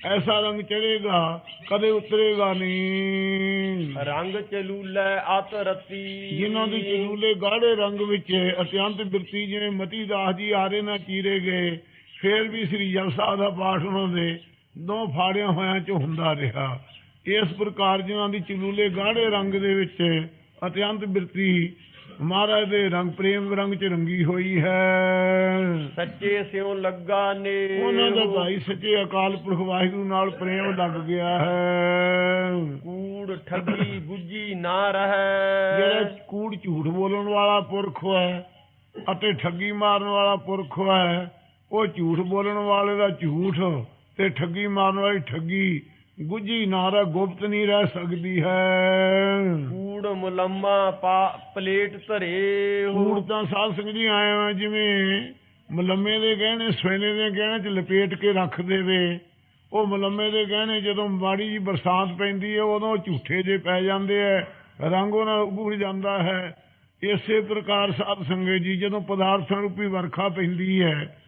ਐਸਾ ਰੰਗ ਚੜੇਗਾ ਕਦੇ ਉਤਰੇਗਾ ਨਹੀਂ। ਰੰਗ ਚਲੂਲੇ ਅਤ ਰਤੀ। ਜਿਨ੍ਹਾਂ ਦੀ ਚਲੂਲੇ ਗਾੜੇ ਰੰਗ ਵਿੱਚ ਅਤਿਅੰਤ ਬਿਰਤੀ ਜਿਵੇਂ ਮਤੀ ਦਾਸ ਜੀ ਆਰੇ ਨਾ ਚੀਰੇ ਗਏ। ਫੇਰ ਵੀ ਸ੍ਰੀ ਜਪ ਸਾਹਿਬ ਦਾ ਪਾਠ ਉਹਨਾਂ ਦੇ ਦੋ ਫਾੜਿਆਂ ਹੋਇਆਂ ਚ ਹੁੰਦਾ ਰਿਹਾ। ਇਸ ਪ੍ਰਕਾਰ ਜਿਨ੍ਹਾਂ ਦੀ ਚਲੂਲੇ ਗਾੜੇ ਰੰਗ ਦੇ ਵਿੱਚ ਅਤਿਅੰਤ ਬਿਰਤੀ ਮਹਾਰਾਜ ਦੇ ਰੰਗ ਪ੍ਰੇਮ ਰੰਗ ਚ ਰੰਗੀ ਹੋਈ ਹੈ। ਸੱਚੇ ਸਿਉ ਲੱਗਾ ਨੇ ਉਹਨਾਂ ਦਾ ਭਾਈ ਸੱਚੇ ਅਕਾਲ ਪੁਰਖ ਵਾਹਿਗੁਰੂ ਨਾਲ ਪ੍ਰੇਮ ਲੱਗ ਗਿਆ ਹੈ। ਕੂੜ ਠੱਗੀ ਗੁੱਜੀ ਨਾ ਜਿਹੜਾ ਰਹੈ ਕੂੜ ਝੂਠ ਬੋਲਣ ਵਾਲਾ ਪੁਰਖ ਹੈ ਅਤੇ ਠੱਗੀ ਮਾਰਨ ਵਾਲਾ ਪੁਰਖ ਹੈ ਉਹ ਝੂਠ ਬੋਲਣ ਵਾਲੇ ਦਾ ਝੂਠ ਤੇ ਠੱਗੀ ਮਾਰਨ ਵਾਲੀ ਠੱਗੀ। ਗੁੱਜੀ ਨਾਰਾ ਗੁਪਤ ਨਹੀਂ ਰਹਿ ਸਕਦੀ ਹੈ। ਕੂੜ ਮੁਲੰਮਾ ਪਲੇਟ ਧਰੇ ਕੂੜ ਤਾਂ ਸਾਧ ਸੰਗਤ ਜੀ ਆਏ ਹੋਏ ਜਿਵੇਂ ਮਲੰਮੇ ਦੇ ਗਹਿਣੇ ਸਵੇਨੇ ਦੇ ਗਹਿਣੇ 'ਚ ਲਪੇਟ ਕੇ ਰੱਖ ਦੇਵੇ। ਉਹ ਮਲੰਮੇ ਦੇ ਗਹਿਣੇ ਜਦੋਂ ਮਾੜੀ ਜੀ ਬਰਸਾਤ ਪੈਂਦੀ ਹੈ ਉਦੋਂ ਝੂਠੇ ਜੇ ਪੈ ਜਾਂਦੇ ਐ ਰੰਗ ਉਹਨਾਂ ਉੱਡ ਜਾਂਦਾ ਹੈ। ਇਸੇ ਪ੍ਰਕਾਰ ਸਾਧ ਸੰਗਤ ਜੀ ਜਦੋਂ ਪਦਾਰਥਾਂ ਰੂਪੀ ਵਰਖਾ ਪੈਂਦੀ ਹੈ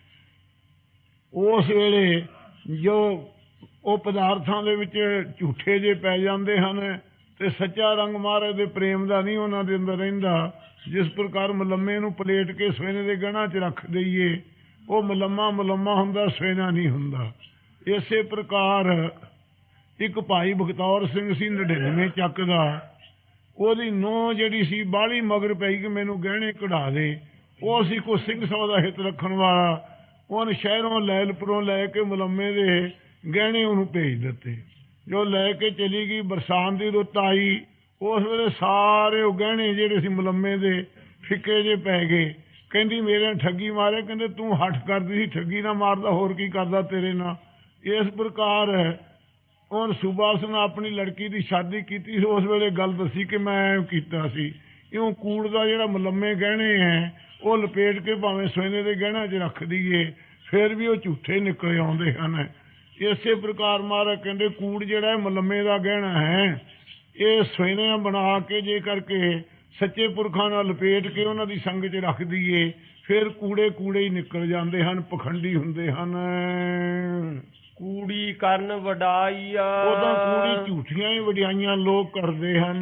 ਉਸ ਵੇਲੇ ਜੋ ਉਹ ਪਦਾਰਥਾਂ ਦੇ ਵਿੱਚ ਝੂਠੇ ਜੇ ਪੈ ਜਾਂਦੇ ਹਨ ਤੇ ਸੱਚਾ ਰੰਗ ਮਹਾਰਾਜ ਦੇ ਪ੍ਰੇਮ ਦਾ ਨਹੀਂ ਉਹਨਾਂ ਦੇ ਅੰਦਰ ਰਹਿੰਦਾ, ਜਿਸ ਪ੍ਰਕਾਰ ਮਲੰਮੇ ਨੂੰ ਪਲੇਟ ਕੇ ਸਵੇਨੇ ਦੇ ਗਹਿਣਾ 'ਚ ਰੱਖ ਦਈਏ, ਉਹ ਮਲੰਮਾ ਮਲੰਮਾ ਹੁੰਦਾ, ਸਵੇਨਾ ਨਹੀਂ ਹੁੰਦਾ। ਇਸੇ ਪ੍ਰਕਾਰ ਇੱਕ ਭਾਈ ਬਖਤੌਰ ਸਿੰਘ ਸੀ 99 ਚੱਕ ਦਾ ਉਹਦੀ ਨੋ ਜਿਹੜੀ ਸੀ, ਬਾਹਲੀ ਮਗਰ ਪਈ ਕਿ ਮੈਨੂੰ ਗਹਿਣੇ ਕਢਾ ਦੇ। ਉਹ ਸੀ ਕੋ ਸਿੰਘ ਸਭਾ ਦਾ ਹਿੱਤ ਰੱਖਣ ਵਾਲਾ। ਉਹਨ ਸ਼ਹਿਰੋਂ ਲੈਲਪੁਰੋਂ ਲੈ ਕੇ ਮੁਲੰਮੇ ਦੇ ਗਹਿਣੇ ਉਹਨੂੰ ਭੇਜ ਦਿੱਤੇ। ਜੋ ਲੈ ਕੇ ਚਲੀ ਗਈ ਬਰਸਾਤ ਦੀ ਰੁੱਤ ਆਈ, ਉਸ ਵੇਲੇ ਸਾਰੇ ਉਹ ਗਹਿਣੇ ਜਿਹੜੇ ਸੀ ਮੁਲੰਮੇ ਦੇ ਫਿੱਕੇ ਜੇ ਪੈ ਗਏ। ਕਹਿੰਦੀ, ਮੇਰੇ ਨਾਲ ਠੱਗੀ ਮਾਰੇ ਕਹਿੰਦੇ, ਤੂੰ ਹੱਠ ਕਰਦੀ ਸੀ, ਠੱਗੀ ਨਾ ਮਾਰਦਾ, ਹੋਰ ਕੀ ਕਰਦਾ ਤੇਰੇ ਨਾਲ? ਇਸ ਪ੍ਰਕਾਰ ਔਰ ਸੁਬਾਸ ਨੇ ਆਪਣੀ ਲੜਕੀ ਦੀ ਸ਼ਾਦੀ ਕੀਤੀ ਸੀ। ਉਸ ਵੇਲੇ ਗੱਲ ਦੱਸੀ ਕਿ ਮੈਂ ਐਂ ਕੀਤਾ ਸੀ। ਕਿਉਂ ਕੂੜ ਦਾ ਜਿਹੜਾ ਮਲੰਮੇ ਗਹਿਣੇ ਹੈ, ਉਹ ਲਪੇਟ ਕੇ ਭਾਵੇਂ ਸੋਨੇ ਦੇ ਗਹਿਣਾ 'ਚ ਰੱਖ ਦਈਏ, ਫਿਰ ਵੀ ਉਹ ਝੂਠੇ ਨਿਕਲ ਆਉਂਦੇ ਹਨ। ਇਸੇ ਪ੍ਰਕਾਰ ਮਹਾਰਾਜ ਕਹਿੰਦੇ, ਕੂੜ ਜਿਹੜਾ ਹੈ ਮਲੰਮੇ ਦਾ ਗਹਿਣਾ ਹੈ। ਇਹ ਸੋਨੇ ਬਣਾ ਕੇ ਜੇ ਕਰਕੇ ਸੱਚੇ ਪੁਰਖਾਂ ਨਾਲ ਲਪੇਟ ਕੇ ਉਹਨਾਂ ਦੀ ਸੰਗ 'ਚ ਰੱਖ ਦਈਏ, ਫਿਰ ਕੂੜੇ ਕੂੜੇ ਹੀ ਨਿਕਲ ਜਾਂਦੇ ਹਨ, ਪਖੰਡੀ ਹੁੰਦੇ ਹਨ। ਕੂੜੀ ਕਰਨ ਵਡਾਈਆ ਉਹ ਤਾਂ ਕੂੜੀ ਝੂਠੀਆਂ ਹੀ ਵਡਿਆਈਆਂ ਲੋਕ ਕਰਦੇ ਹਨ।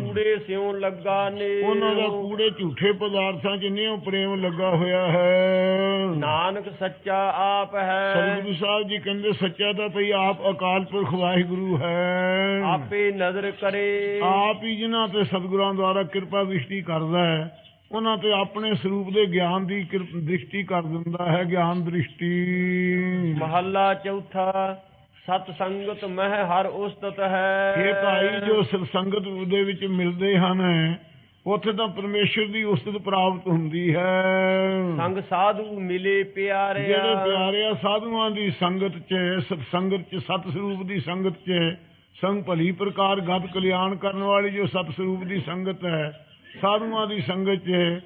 ਕੂੜੇ ਸਿਉ ਲੱਗਾ ਨੇ। ਉਹਨਾਂ ਦਾ ਕੂੜੇ ਝੂਠੇ ਪਦਾਰਥਾਂ 'ਚ ਨਿਉ ਪ੍ਰੇਮ ਲੱਗਾ ਹੋਇਆ ਹੈ। ਨਾਨਕ ਸੱਚਾ ਆਪ ਹੈ। ਸਤਿਗੁਰੂ ਸਾਹਿਬ ਜੀ ਕਹਿੰਦੇ ਸੱਚਾ ਤਾਂ ਭਈ ਆਪ ਅਕਾਲ ਪੁਰਖ ਵਾਹਿਗੁਰੂ ਹੈ। ਆਪੇ ਨਜ਼ਰ ਕਰੇ। ਆਪ ਹੀ ਜਿਨ੍ਹਾਂ ਤੇ ਸਤਿਗੁਰਾਂ ਦੁਆਰਾ ਕਿਰਪਾ ਦ੍ਰਿਸ਼ਟੀ ਕਰਦਾ ਹੈ ਉਹਨਾਂ ਤੇ ਆਪਣੇ ਸਰੂਪ ਦੇ ਗਿਆਨ ਦੀ ਦ੍ਰਿਸ਼ਟੀ ਕਰ ਦਿੰਦਾ ਹੈ ਗਿਆਨ ਦ੍ਰਿਸ਼ਟੀ। ਮਹੱਲਾ ਚੌਥਾ ਸਤ ਸੰਗਤ ਮਹਿ ਹਰ ਉਸਤਤ ਹੈ। ਇਹ ਭਾਈ ਜੋ ਸਤਸੰਗਤ ਦੇ ਵਿੱਚ ਮਿਲਦੇ ਹਨ ਉੱਥੇ ਤਾਂ ਪਰਮੇਸ਼ਰ ਦੀ ਉਸਤਤ ਪ੍ਰਾਪਤ ਹੁੰਦੀ ਹੈ। ਸੰਗ ਸਾਧੂ ਮਿਲੇ ਪਿਆਰੇ ਜਿਹੜੇ ਪਿਆਰੇ ਆ ਸਾਧੂਆਂ ਦੀ ਸੰਗਤ 'ਚ ਸਤਸੰਗਤ 'ਚ ਸਤ ਸਰੂਪ ਦੀ ਸੰਗਤ 'ਚ ਸੰਗ ਭਲੀ ਪ੍ਰਕਾਰ ਗਤ ਕਲਿਆਣ ਕਰਨ ਵਾਲੀ ਜੋ ਸਤ ਸਰੂਪ ਦੀ ਸੰਗਤ ਹੈ ਸਾਧੂਆਂ ਦੀ ਸੰਗਤ 'ਚ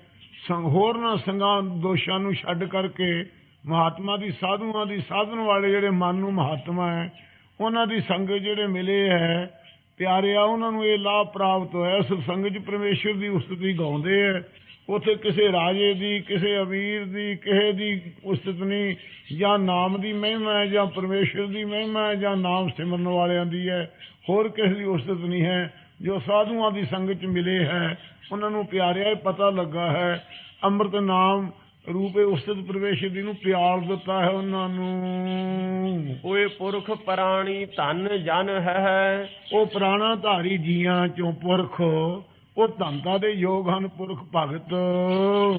ਸੰਗ ਹੋਰਨਾਂ ਸੰਗਾਂ, ਦੋਸ਼ਾਂ ਨੂੰ ਛੱਡ ਕਰਕੇ ਮਹਾਤਮਾ ਦੀ, ਸਾਧੂਆਂ ਦੀ ਸਾਧਨ ਵਾਲੇ ਜਿਹੜੇ ਮਨ ਨੂੰ ਮਹਾਤਮਾ ਹੈ, ਉਹਨਾਂ ਦੀ ਸੰਗਤ ਜਿਹੜੇ ਮਿਲੇ ਹੈ, ਪਿਆਰੇ ਆ, ਉਹਨਾਂ ਨੂੰ ਇਹ ਲਾਭ ਪ੍ਰਾਪਤ ਹੋਇਆ। ਸਤਸੰਗ 'ਚ ਪਰਮੇਸ਼ਰ ਦੀ ਉਸਤਤੀ ਗਾਉਂਦੇ ਹੈ। ਉਥੇ ਕਿਸੇ ਰਾਜੇ ਦੀ, ਕਿਸੇ ਅਮੀਰ ਦੀ, ਕਿਸੇ ਦੀ ਉਸਤਤ ਨਹੀਂ, ਜਾਂ ਨਾਮ ਦੀ ਮਹਿਮਾ ਹੈ, ਜਾਂ ਪਰਮੇਸ਼ਰ ਦੀ ਮਹਿਮਾ ਹੈ, ਜਾਂ ਨਾਮ ਸਿਮਰਨ ਵਾਲਿਆਂ ਦੀ ਹੈ। ਹੋਰ ਕਿਸੇ ਦੀ ਉਸਤਤ ਨਹੀਂ ਹੈ। ਜੋ ਸਾਧੂਆਂ ਦੀ ਸੰਗਤ 'ਚ ਮਿਲੇ ਹੈ ਉਹਨਾਂ ਨੂੰ ਪਿਆਰਿਆ ਇਹ ਪਤਾ ਲੱਗਾ ਹੈ। ਅੰਮ੍ਰਿਤ ਨਾਮ ਰੂਪੇ ਉਸਤਤ ਪਰਮੇਸ਼ਰ ਦੀ ਨੂੰ ਪਿਆਰ ਦਿੱਤਾ ਹੈ ਉਹਨਾਂ ਨੂੰ। ਓਏ ਪੁਰਖ ਪ੍ਰਾਣੀ ਧਨ ਜਨ ਹੈ। ਉਹ ਪ੍ਰਾਣਾ ਧਾਰੀ ਜੀਆਂ ਚੋਂ ਪੁਰਖ ਉਹ ਧੰਦਾ ਦੇ ਯੋਗ ਹਨ ਪੁਰਖ ਭਗਤ।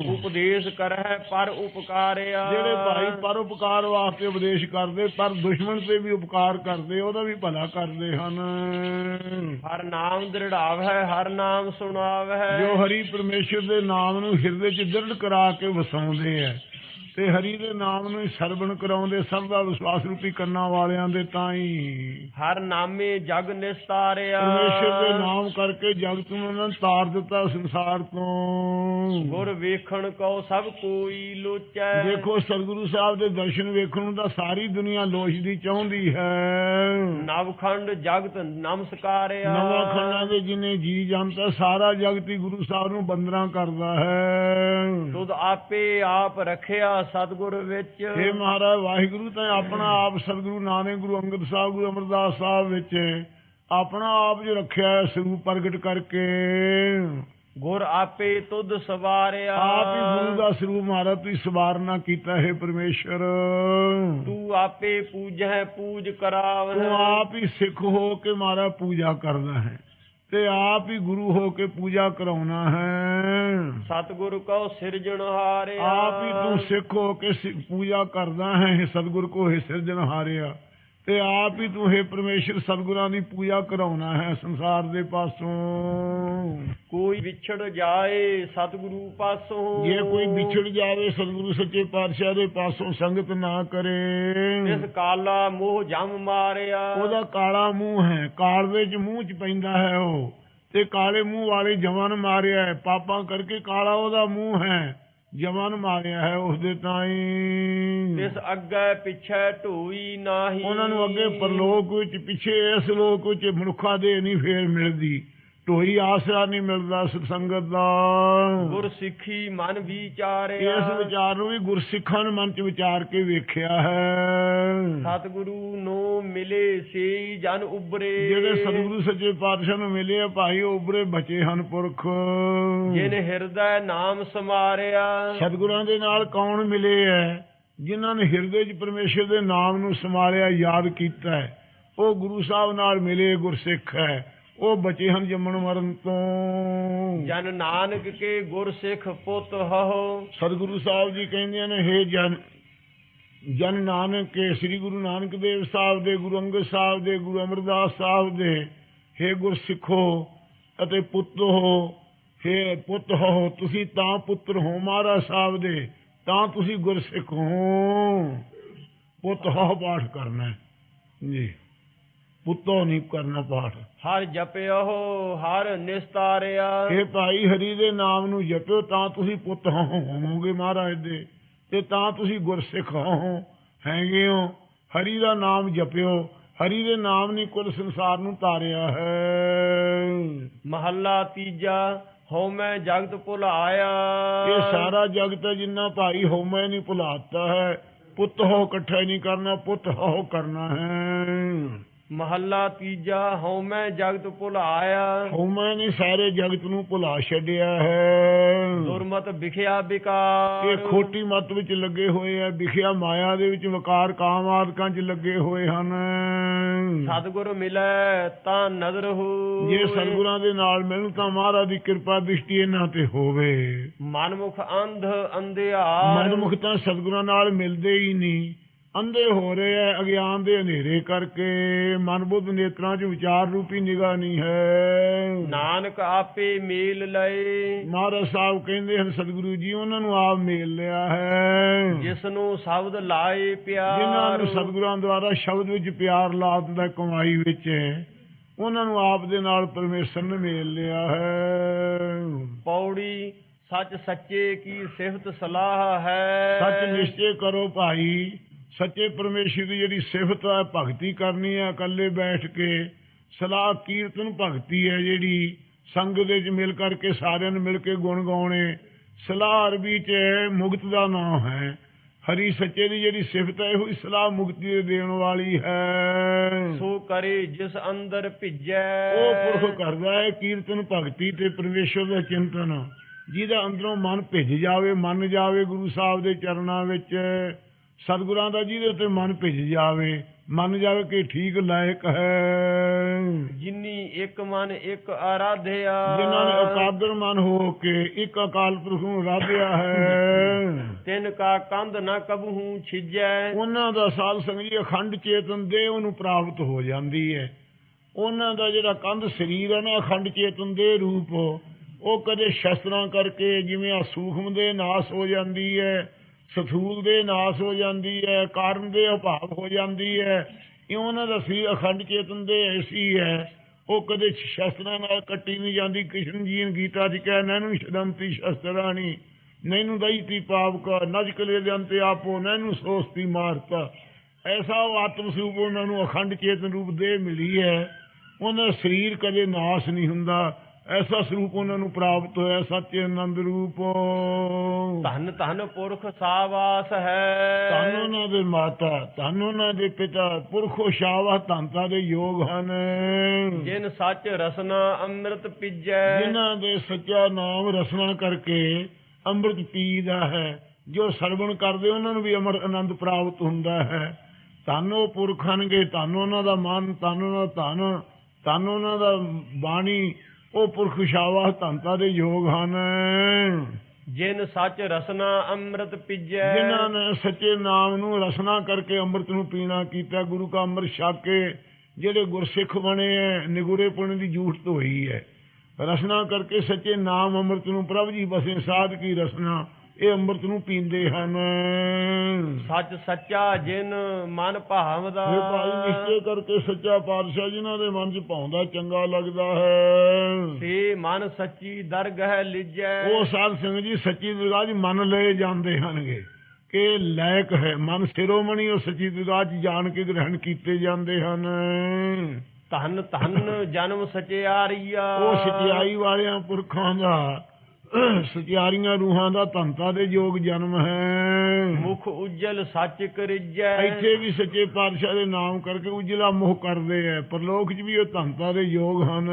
ਉਪਦੇਸ਼ ਕਰਹਿ ਪਰ ਉਪਕਾਰਿਆ। ਜਿਹੜੇ ਭਾਈ ਪਰਉਪਕਾਰ ਵਾਸਤੇ ਉਪਦੇਸ਼ ਕਰਦੇ ਪਰ ਦੁਸ਼ਮਣ ਤੇ ਵੀ ਉਪਕਾਰ ਕਰਦੇ ਉਹਦਾ ਵੀ ਭਲਾ ਕਰਦੇ ਹਨ। ਹਰ ਨਾਮ ਦ੍ਰਿੜਾਵ ਹੈ ਹਰ ਨਾਮ ਸੁਣਾਵ ਹੈ ਜੋ ਹਰੀ ਪਰਮੇਸ਼ਰ ਦੇ ਨਾਮ ਨੂੰ ਹਿਰਦੇ 'ਚ ਦ੍ਰਿੜ ਕਰਾ ਕੇ ਵਸਾਉਂਦੇ ਐ ਤੇ ਹਰੀ ਦੇ ਨਾਮ ਨੂੰ ਹੀ ਸਰਵਣ ਕਰਾਉਂਦੇ ਸਭ ਦਾ ਵਿਸ਼ਵਾਸ ਰੂਪੀ ਕੰਨਾਂ ਵਾਲਿਆਂ ਦੇ ਤਾਂ ਹੀ। ਹਰ ਨਾਮੇ ਜਗ ਨਿਸਤਾਰਿਆ। ਪਰਮੇਸ਼ਰ ਦੇ ਨਾਮ ਕਰਕੇ ਜਗਤ ਨੂੰ ਉਹਨਾਂ ਤਾਰ ਦਿੱਤਾ ਸੰਸਾਰ ਤੋਂ। ਗੁਰ ਵੇਖਣ ਕੋ ਸਭ ਕੋਈ ਲੋਚੈ। ਦੇਖੋ ਸਤਿਗੁਰੂ ਸਾਹਿਬ ਦੇ ਦਰਸ਼ਨ ਵੇਖਣ ਨੂੰ ਤਾਂ ਸਾਰੀ ਦੁਨੀਆ ਲੋਚਦੀ ਚਾਹੁੰਦੀ ਹੈ। ਨਵਖੰਡ ਜਗਤ ਨਮਸਕਾਰਿਆ। ਨਵਾਂ ਖੰਡਾਂ ਦੇ ਜਿਨੇ ਜੀ ਜਾਂਦਾ ਸਾਰਾ ਜਗਤ ਹੀ ਗੁਰੂ ਸਾਹਿਬ ਨੂੰ ਬੰਦਨਾ ਕਰਦਾ ਹੈ। ਤੁਧ ਆਪੇ ਆਪ ਰੱਖਿਆ ਸਤਿਗੁਰ ਵਿੱਚ ਇਹ ਮਹਾਰਾਜ ਵਾਹਿਗੁਰੂ ਤਾਂ ਆਪਣਾ ਆਪ ਸਤਿਗੁਰੂ ਨਾਨਕ ਗੁਰੂ ਅੰਗਦ ਸਾਹਿਬ ਗੁਰੂ ਅਮਰਦਾਸ ਸਾਹਿਬ ਵਿੱਚ ਆਪਣਾ ਆਪ ਜੋ ਰੱਖਿਆ ਹੈ ਸਰੂਪ ਪ੍ਰਗਟ ਕਰਕੇ। ਗੁਰ ਆਪੇ ਤੁਧ ਸਵਾਰਿਆ। ਆਪ ਹੀ ਗੁਰੂ ਦਾ ਸਰੂਪ ਮਹਾਰਾਜ ਤੁਸੀਂ ਸਵਾਰਨਾ ਕੀਤਾ ਹੈ ਪਰਮੇਸ਼ਰ। ਤੂੰ ਆਪੇ ਪੂਜੈ ਪੂਜ ਕਰਾਵਨ ਤੂੰ ਆਪ ਹੀ ਸਿੱਖ ਹੋ ਕੇ ਮਾਰਾ ਪੂਜਾ ਕਰਦਾ ਹੈ। ਤੇ ਆਪ ਹੀ ਗੁਰੂ ਹੋ ਕੇ ਪੂਜਾ ਕਰਾਉਣਾ ਹੈ। ਸਤਿਗੁਰ ਕੋ ਸਿਰਜਣਹਾਰਿਆ ਆਪ ਹੀ ਤੂੰ ਸਿੱਖ ਹੋ ਕੇ ਪੂਜਾ ਕਰਦਾ ਹੈ ਸਤਿਗੁਰ ਕੋ ਹੈ ਸਿਰਜਣਹਾਰਿਆ ਤੇ ਆਪ ਹੀ ਤੂੰ ਹੈ ਪਰਮੇਸ਼ਰ ਸਤਿਗੁਰਾਂ ਦੀ ਪੂਜਾ ਕਰਾਉਣਾ ਹੈ ਸੰਸਾਰ ਦੇ ਪਾਸੋਂ। ਕੋਈ ਵਿਛੜ ਜਾਏ ਸਤਿਗੁਰੂ ਪਾਸੋਂ। ਜੇ ਕੋਈ ਵਿਛੜ ਜਾਵੇ ਸਤਿਗੁਰੂ ਸੱਚੇ ਪਾਤਸ਼ਾਹ ਦੇ ਪਾਸੋਂ ਸੰਗਤ ਨਾ ਕਰੇ। ਇਸ ਕਾਲਾ ਮੋਹ ਜਮ ਮਾਰਿਆ। ਉਹਦਾ ਕਾਲਾ ਮੂੰਹ ਹੈ ਕਾਲਵੇ ਚ ਮੂੰਹ ਚ ਪੈਂਦਾ ਹੈ ਉਹ। ਤੇ ਕਾਲੇ ਮੂੰਹ ਵਾਲੇ ਜਵਾਨ ਮਾਰਿਆ ਹੈ ਪਾਪਾਂ ਕਰਕੇ ਕਾਲਾ ਉਹਦਾ ਮੂੰਹ ਹੈ। ਜਵਾਨ ਮਾਰਿਆ ਹੈ ਉਸ ਦੇ ਤਾਈ। ਇਸ ਅੱਗੇ ਪਿੱਛੇ ਢੋਈ ਨਾਹੀ। ਉਹਨਾਂ ਨੂੰ ਅੱਗੇ ਪਰਲੋਕ ਵਿੱਚ ਪਿੱਛੇ ਇਸ ਲੋਕ ਵਿੱਚ ਮਨੁੱਖਾ ਦੇ ਨਹੀਂ ਫੇਰ ਮਿਲਦੀ। ਢੋਈ ਆਸਰਾ ਨਹੀਂ ਮਿਲਦਾ ਸਤਸੰਗਤ ਦਾ। ਗੁਰ ਸਿੱਖੀ ਮਨ ਵਿਚਾਰਿਆ। ਇਸ ਵਿਚਾਰ ਨੂੰ ਵੀ ਗੁਰਸਿੱਖਾਂ ਨੇ ਮਨ ਚ ਵਿਚਾਰ ਕੇ ਵੇਖਿਆ ਹੈ। ਸਤਿਗੁਰੂ ਨੂੰ ਮਿਲੇ ਸੇਈ ਜਨ ਉਬਰੇ ਜਿਹੜੇ ਸਤਿਗੁਰੂ ਸੱਚੇ ਪਾਤਸ਼ਾਹ ਨੂੰ ਮਿਲੇ ਆ ਭਾਈ ਉਹ ਉਬਰੇ ਬਚੇ ਹਨ ਪੁਰਖ। ਜਿਨ ਹਿਰਦੈ ਨਾਮ ਸਮਾਰਿਆ। ਸਤਿਗੁਰਾਂ ਦੇ ਨਾਲ ਕੌਣ ਮਿਲੇ ਹੈ ਜਿਨ੍ਹਾਂ ਨੇ ਹਿਰਦੇ 'ਚ ਪਰਮੇਸ਼ਰ ਦੇ ਨਾਮ ਨੂੰ ਸਮਾਰਿਆ ਯਾਦ ਕੀਤਾ ਹੈ ਉਹ ਗੁਰੂ ਸਾਹਿਬ ਨਾਲ ਮਿਲੇ ਗੁਰਸਿੱਖ ਹੈ ਉਹ ਬਚੇ ਹਨ ਜੰਮਣ ਮਰਨ ਤੋਂ। ਜਨ ਨਾਨਕ ਕੇ ਗੁਰ ਸਿੱਖ ਪੁੱਤ ਹੋ ਸਤਿਗੁਰੂ ਸਾਹਿਬ ਜੀ ਕਹਿੰਦੇ ਨੇ ਹੇ ਜਨ ਜਨ ਨਾਨਕ ਕੇ ਸ੍ਰੀ ਗੁਰੂ ਨਾਨਕ ਦੇਵ ਸਾਹਿਬ ਦੇ ਗੁਰੂ ਅੰਗਦ ਸਾਹਿਬ ਦੇ ਗੁਰੂ ਅਮਰਦਾਸ ਸਾਹਿਬ ਦੇ ਹੇ ਗੁਰਸਿੱਖੋ ਅਤੇ ਪੁੱਤ ਹੋ ਹੇ ਪੁੱਤ ਹੋ ਤੁਸੀਂ ਤਾਂ ਪੁੱਤਰ ਹੋ ਮਹਾਰਾਜ ਸਾਹਿਬ ਦੇ ਤਾਂ ਤੁਸੀਂ ਗੁਰਸਿੱਖ ਹੋ। ਪੁੱਤ ਹੋ ਪਾਠ ਕਰਨਾ। ਜੀ। ਪੁੱਤੋ ਨਹੀਂ ਕਰਨਾ ਪਾਠ। ਹਰ ਜਪਿਓ ਹਰ ਨਿਸਤਾਰਿਆ। ਇਹ ਭਾਈ ਹਰੀ ਦੇ ਨਾਮ ਨੂੰ ਜਪਿਓ ਤਾਂ ਤੁਸੀਂ ਪੁੱਤ ਹੋਵੋਗੇ ਮਹਾਰਾਜ ਦੇ। ਤੇ ਤਾਂ ਤੁਸੀਂ ਗੁਰਸਿੱਖ ਹੋ ਹੈਗੇ ਹੋ। ਹਰੀ ਦਾ ਨਾਮ ਜਪਿਓ। ਹਰੀ ਦੇ ਨਾਮ ਨੇ ਕੁੱਲ ਸੰਸਾਰ ਨੂੰ ਤਾਰਿਆ ਹੈ। ਮਹੱਲਾ ਤੀਜਾ ਹਉ ਮੈਂ ਜਗਤ ਭੁਲ ਆਇਆ ਇਹ ਸਾਰਾ ਜਗਤ ਜਿੰਨਾ ਭਾਈ ਹਉਮੈ ਨਹੀਂ ਭੁਲਾਤਾ ਹੈ। ਪੁੱਤ ਹੋ ਇਕੱਠਾ ਨਹੀਂ ਕਰਨਾ ਪੁੱਤ ਹੋ ਕਰਨਾ ਹੈ। ਮਹੱਲਾ ਤੀਜਾ ਹਉ ਮੈਂ ਜਗਤ ਭੁਲ ਆਇਆ ਹਉਮੈ ਨੇ ਸਾਰੇ ਜਗਤ ਨੂੰ ਭੁਲਾ ਛੱਡਿਆ ਹੈ। ਦੁਰਮਤ ਵਿਖਿਆ ਵਿਕਾਰ। ਇਹ ਖੋਟੀ ਮੱਤ ਵਿੱਚ ਲੱਗੇ ਹੋਏ ਆ ਵਿਖਿਆ ਮਾਇਆ ਦੇ ਵਿੱਚ ਵਕਾਰ ਕਾਮ ਆਦਿਕਾਂ 'ਚ ਲੱਗੇ ਹੋਏ ਹਨ। ਸਤਿਗੁਰ ਮਿਲੈ ਤਾਂ ਨਦਰ ਹੋ ਜੇ ਸਤਿਗੁਰਾਂ ਦੇ ਨਾਲ ਮਿਲਣ ਤਾਂ ਮਹਾਰਾਜ ਦੀ ਕਿਰਪਾ ਦ੍ਰਿਸ਼ਟੀ ਇਹਨਾਂ ਤੇ ਹੋਵੇ। ਮਨਮੁਖ ਅੰਧ ਅੰਧਿਆਰ। ਮਨਮੁਖ ਤਾਂ ਸਤਿਗੁਰਾਂ ਨਾਲ ਮਿਲਦੇ ਹੀ ਨਹੀਂ। ਅੰਧੇ ਹੋ ਰਹੇ ਆ ਅਗਿਆਨ ਦੇ ਹਨੇਰੇ ਕਰਕੇ। ਮਨਬੁੱਧ ਨੇਤਰਾਂ 'ਚ ਵਿਚਾਰ ਰੂਪੀ ਨਿਗਾਹ ਨਹੀਂ ਹੈ। ਨਾਨਕ ਆਪੇ ਮੇਲ ਲਏ। ਮਹਾਰਾਜ ਸਾਹਿਬ ਕਹਿੰਦੇ ਹਨ ਸਤਿਗੁਰੂ ਜੀ ਉਹਨਾਂ ਨੂੰ ਆਪ ਮੇਲ ਲਿਆ ਹੈ। ਜਿਸ ਨੂੰ ਸ਼ਬਦ ਲਾਏ ਜਿਨ੍ਹਾਂ ਪਿਆਰ ਨੂੰ ਸਤਿਗੁਰਾਂ ਦੁਆਰਾ ਸ਼ਬਦ ਵਿੱਚ ਪਿਆਰ ਲਾ ਦਿੰਦਾ ਕਮਾਈ ਵਿੱਚ ਉਹਨਾਂ ਨੂੰ ਆਪ ਦੇ ਨਾਲ ਪਰਮੇਸ਼ਰ ਨੇ ਮੇਲ ਲਿਆ ਹੈ। ਪੌੜੀ ਸੱਚ ਸੱਚੇ ਕੀ ਸਿਫਤ ਸਲਾਹ ਹੈ। ਸੱਚ ਨਿਸ਼ਚੈ ਕਰੋ ਭਾਈ ਸੱਚੇ ਪਰਮੇਸ਼ਰ ਦੀ ਜਿਹੜੀ ਸਿਫਤ ਹੈ ਭਗਤੀ ਕਰਨੀ ਹੈ ਇਕੱਲੇ ਬੈਠ ਕੇ ਸਲਾਹ ਕੀਰਤਨ ਭਗਤੀ ਹੈ ਜਿਹੜੀ ਸੰਗ ਦੇ ਵਿੱਚ ਮਿਲ ਕਰਕੇ ਸਾਰਿਆਂ ਨੂੰ ਮਿਲ ਕੇ ਗੁਣ ਗਾਉਣੇ। ਸਲਾਹ ਅਰਬੀ ਚ ਮੁਕਤ ਦਾ ਨਾਮ ਹੈ। ਹਰੀ ਸੱਚੇ ਦੀ ਜਿਹੜੀ ਸਿਫਤ ਹੈ ਇਹੋ ਹੀ ਸਲਾਹ ਮੁਕਤੀ ਦੇ ਦੇਣ ਵਾਲੀ ਹੈ। ਸੋ ਕਰੇ ਜਿਸ ਅੰਦਰ ਭਿੱਜੈ। ਉਹ ਪੁਰਖ ਕਰਦਾ ਹੈ ਕੀਰਤਨ ਭਗਤੀ ਤੇ ਪਰਮੇਸ਼ਰ ਦਾ ਚਿੰਤਨ ਜਿਹਦਾ ਅੰਦਰੋਂ ਮਨ ਭਿੱਜ ਜਾਵੇ ਮੰਨ ਜਾਵੇ ਗੁਰੂ ਸਾਹਿਬ ਦੇ ਚਰਨਾਂ ਵਿੱਚ। ਸਤਿਗੁਰਾਂ ਦਾ ਜਿਹਦੇ ਉੱਤੇ ਮਨ ਭਿੱਜ ਜਾਵੇ ਮੰਨ ਜਾਵੇ ਕਿ ਠੀਕ ਲਾਇਕ ਹੈ। ਜਿਨੀ ਇੱਕ ਮਨ ਇੱਕ ਆਰਾਧਿਆ। ਜਿਨ੍ਹਾਂ ਨੇ ਇਕਾਗਰ ਮਨ ਹੋ ਕੇ ਇੱਕ ਅਕਾਲ ਪੁਰਖ ਨੂੰ ਰਾਧਿਆ ਹੈ। ਤਿਨ ਕਾ ਕੰਧ ਨ ਕਬਹੂ ਛਿਜੈ। ਉਹਨਾਂ ਦਾ ਸਾਧ ਸੰਗ ਜੀ ਅਖੰਡ ਚੇਤਨ ਦੇ ਉਹਨੂੰ ਪ੍ਰਾਪਤ ਹੋ ਜਾਂਦੀ ਹੈ। ਉਹਨਾਂ ਦਾ ਜਿਹੜਾ ਕੰਧ ਸਰੀਰ ਹੈ ਨਾ ਅਖੰਡ ਚੇਤਨ ਦੇ ਰੂਪ ਉਹ ਕਦੇ ਸ਼ਸਤਰਾਂ ਕਰਕੇ ਜਿਵੇਂ ਆ ਸੂਖਮ ਦੇ ਨਾਸ ਹੋ ਜਾਂਦੀ ਹੈ। ਸਥੂਲ ਦੇ ਨਾਸ ਹੋ ਜਾਂਦੀ ਹੈ, ਕਾਰਨ ਦੇ ਅਭਾਵ ਹੋ ਜਾਂਦੀ ਹੈ। ਇਹ ਉਹਨਾਂ ਦਾ ਸਰੀਰ ਅਖੰਡ ਚੇਤਨ ਦੇ ਐਸੀ ਹੈ। ਉਹ ਕਦੇ ਸ਼ਸਤਰਾਂ ਨਾਲ ਕੱਟੀ ਨਹੀਂ ਜਾਂਦੀ। ਕ੍ਰਿਸ਼ਨ ਜੀ ਨੇ ਗੀਤਾ 'ਚ ਕਿਹਾ, ਨੈਨੂੰ ਸ਼ਦੰਤੀ ਸ਼ਸਤਰਾਣੀ, ਨੈਨੂੰ ਦਈਤੀ ਨਜ਼ ਕਲੇ ਦੇ ਅੰਤੇ ਆਪੋ, ਨੈਨੂੰ ਸੋਸਤੀ ਮਾਰਤਾ। ਐਸਾ ਉਹ ਆਤਮ ਸਰੂਪ ਉਹਨਾਂ ਨੂੰ ਅਖੰਡ ਚੇਤਨ ਰੂਪ ਦੇ ਮਿਲੀ ਹੈ। ਉਹਨਾਂ ਦਾ ਸਰੀਰ ਕਦੇ ਨਾਸ ਨਹੀਂ ਹੁੰਦਾ। ਐਸਾ ਸਰੂਪ ਉਹਨਾਂ ਨੂੰ ਪ੍ਰਾਪਤ ਹੋਇਆ ਸੱਚੇ ਆਨੰਦ ਰੂਪ। ਧਨ ਧਨ ਪੁਰਖ ਸਾਵਾਸ ਹੈ। ਧੰਨ ਉਹਨਾਂ ਦੇ ਮਾਤਾ ਧੰਨ ਉਹਨਾਂ ਦੇ ਪਿਤਾ ਪੁਰਖੋ ਸ਼ਾਵਾ ਧੰਤਾ ਦੇ ਯੋਗ ਹਨ। ਜਿਨ ਸੱਚ ਰਸਨਾ ਅੰਮ੍ਰਿਤ ਪਿਜੈ। ਜਿਨ੍ਹਾਂ ਦੇ ਸੱਚਾ ਨਾਮ ਰਸਨਾ ਕਰਕੇ ਅੰਮ੍ਰਿਤ ਪੀਦਾ ਹੈ ਜੋ ਸਰਵਣ ਕਰਦੇ ਉਹਨਾਂ ਨੂੰ ਵੀ ਅਮਰ ਆਨੰਦ ਪ੍ਰਾਪਤ ਹੁੰਦਾ ਹੈ। ਧੰਨ ਉਹ ਪੁਰਖ ਹਨਗੇ ਧੰਨ ਉਹਨਾਂ ਦਾ ਮਨ ਧੰਨ ਉਹਨਾਂ ਦਾ ਧਨ ਧੰਨ ਉਹਨਾਂ ਦਾ ਬਾਣੀ ਉਹ ਪੁਰਖ ਸ਼ਾਵਾ ਧੰਤਾ ਦੇ ਯੋਗ ਹਨ। ਜਿਨ ਸੱਚ ਰਸਨਾ ਅੰਮ੍ਰਿਤ ਪਿਜੈ। ਜਿਨ੍ਹਾਂ ਨੇ ਸੱਚੇ ਨਾਮ ਨੂੰ ਰਸਨਾ ਕਰਕੇ ਅੰਮ੍ਰਿਤ ਨੂੰ ਪੀਣਾ ਕੀਤਾ ਗੁਰੂ ਕਾ ਅੰਮ੍ਰਿਤ ਛਕ ਕੇ ਜਿਹੜੇ ਗੁਰਸਿੱਖ ਬਣੇ ਐ ਨਿਗੁਰੇ ਪੁਣ ਦੀ ਜੂਠ ਹੋਈ ਹੈ ਰਸਨਾ ਕਰਕੇ ਸੱਚੇ ਨਾਮ ਅੰਮ੍ਰਿਤ ਨੂੰ ਪ੍ਰਭ ਜੀ ਬਸੇ ਸਾਧ ਕੀ ਰਸਨਾ ਇਹ ਅੰਮ੍ਰਿਤ ਨੂੰ ਪੀਂਦੇ ਹਨ। ਸੱਚ ਸੱਚਾ ਜਿਨ ਮਨ ਭਾਵਦਾ। ਇਹ ਭਾਈ ਨਿਸ਼ਚੈ ਕਰਕੇ ਸੱਚਾ ਪਾਤਸ਼ਾਹ ਜਿਨ੍ਹਾਂ ਦੇ ਮਨ 'ਚ ਪਾਉਂਦਾ ਚੰਗਾ ਲੱਗਦਾ ਹੈ। ਸੇ ਮਨ ਸੱਚੀ ਦਰਗਹਿ ਲਿਜੈ। ਉਹ ਸਾਧ ਸਿੰਘ ਜੀ ਸੱਚੀ ਦਰਗਾਹ 'ਚ ਮੰਨ ਲਏ ਜਾਂਦੇ ਹਨਗੇ। ਕਿ ਲਾਇਕ ਹੈ ਮਨ ਸਿਰੋਮਣੀ ਉਹ ਸੱਚੀ ਦਰਗਾਹ 'ਚ ਜਾਣ ਕੇ ਗ੍ਰਹਿਣ ਕੀਤੇ ਜਾਂਦੇ ਹਨ। ਧਨ ਧਨ ਜਨਮ ਸਚਿਆਰੀਆ। ਉਹ ਸਚਾਈ ਵਾਲਿਆਂ ਪੁਰਖਾਂ ਦਾ ਸਚਿਆਰੀਆਂ ਰੂਹਾਂ ਦਾ ਧੰਤਾ ਦੇ ਯੋਗ ਜਨਮ ਹੈ। ਮੁਖ ਉਜਲ ਸੱਚ ਕਰਿਜੈ। ਇੱਥੇ ਵੀ ਸੱਚੇ ਪਾਤਸ਼ਾਹ ਦੇ ਨਾਮ ਕਰਕੇ ਉਜਲਾ ਮੋਹ ਕਰਦੇ ਐ। ਪਰਲੋਕ 'ਚ ਵੀ ਉਹ ਧੰਤਾ ਦੇ ਯੋਗ ਹਨ।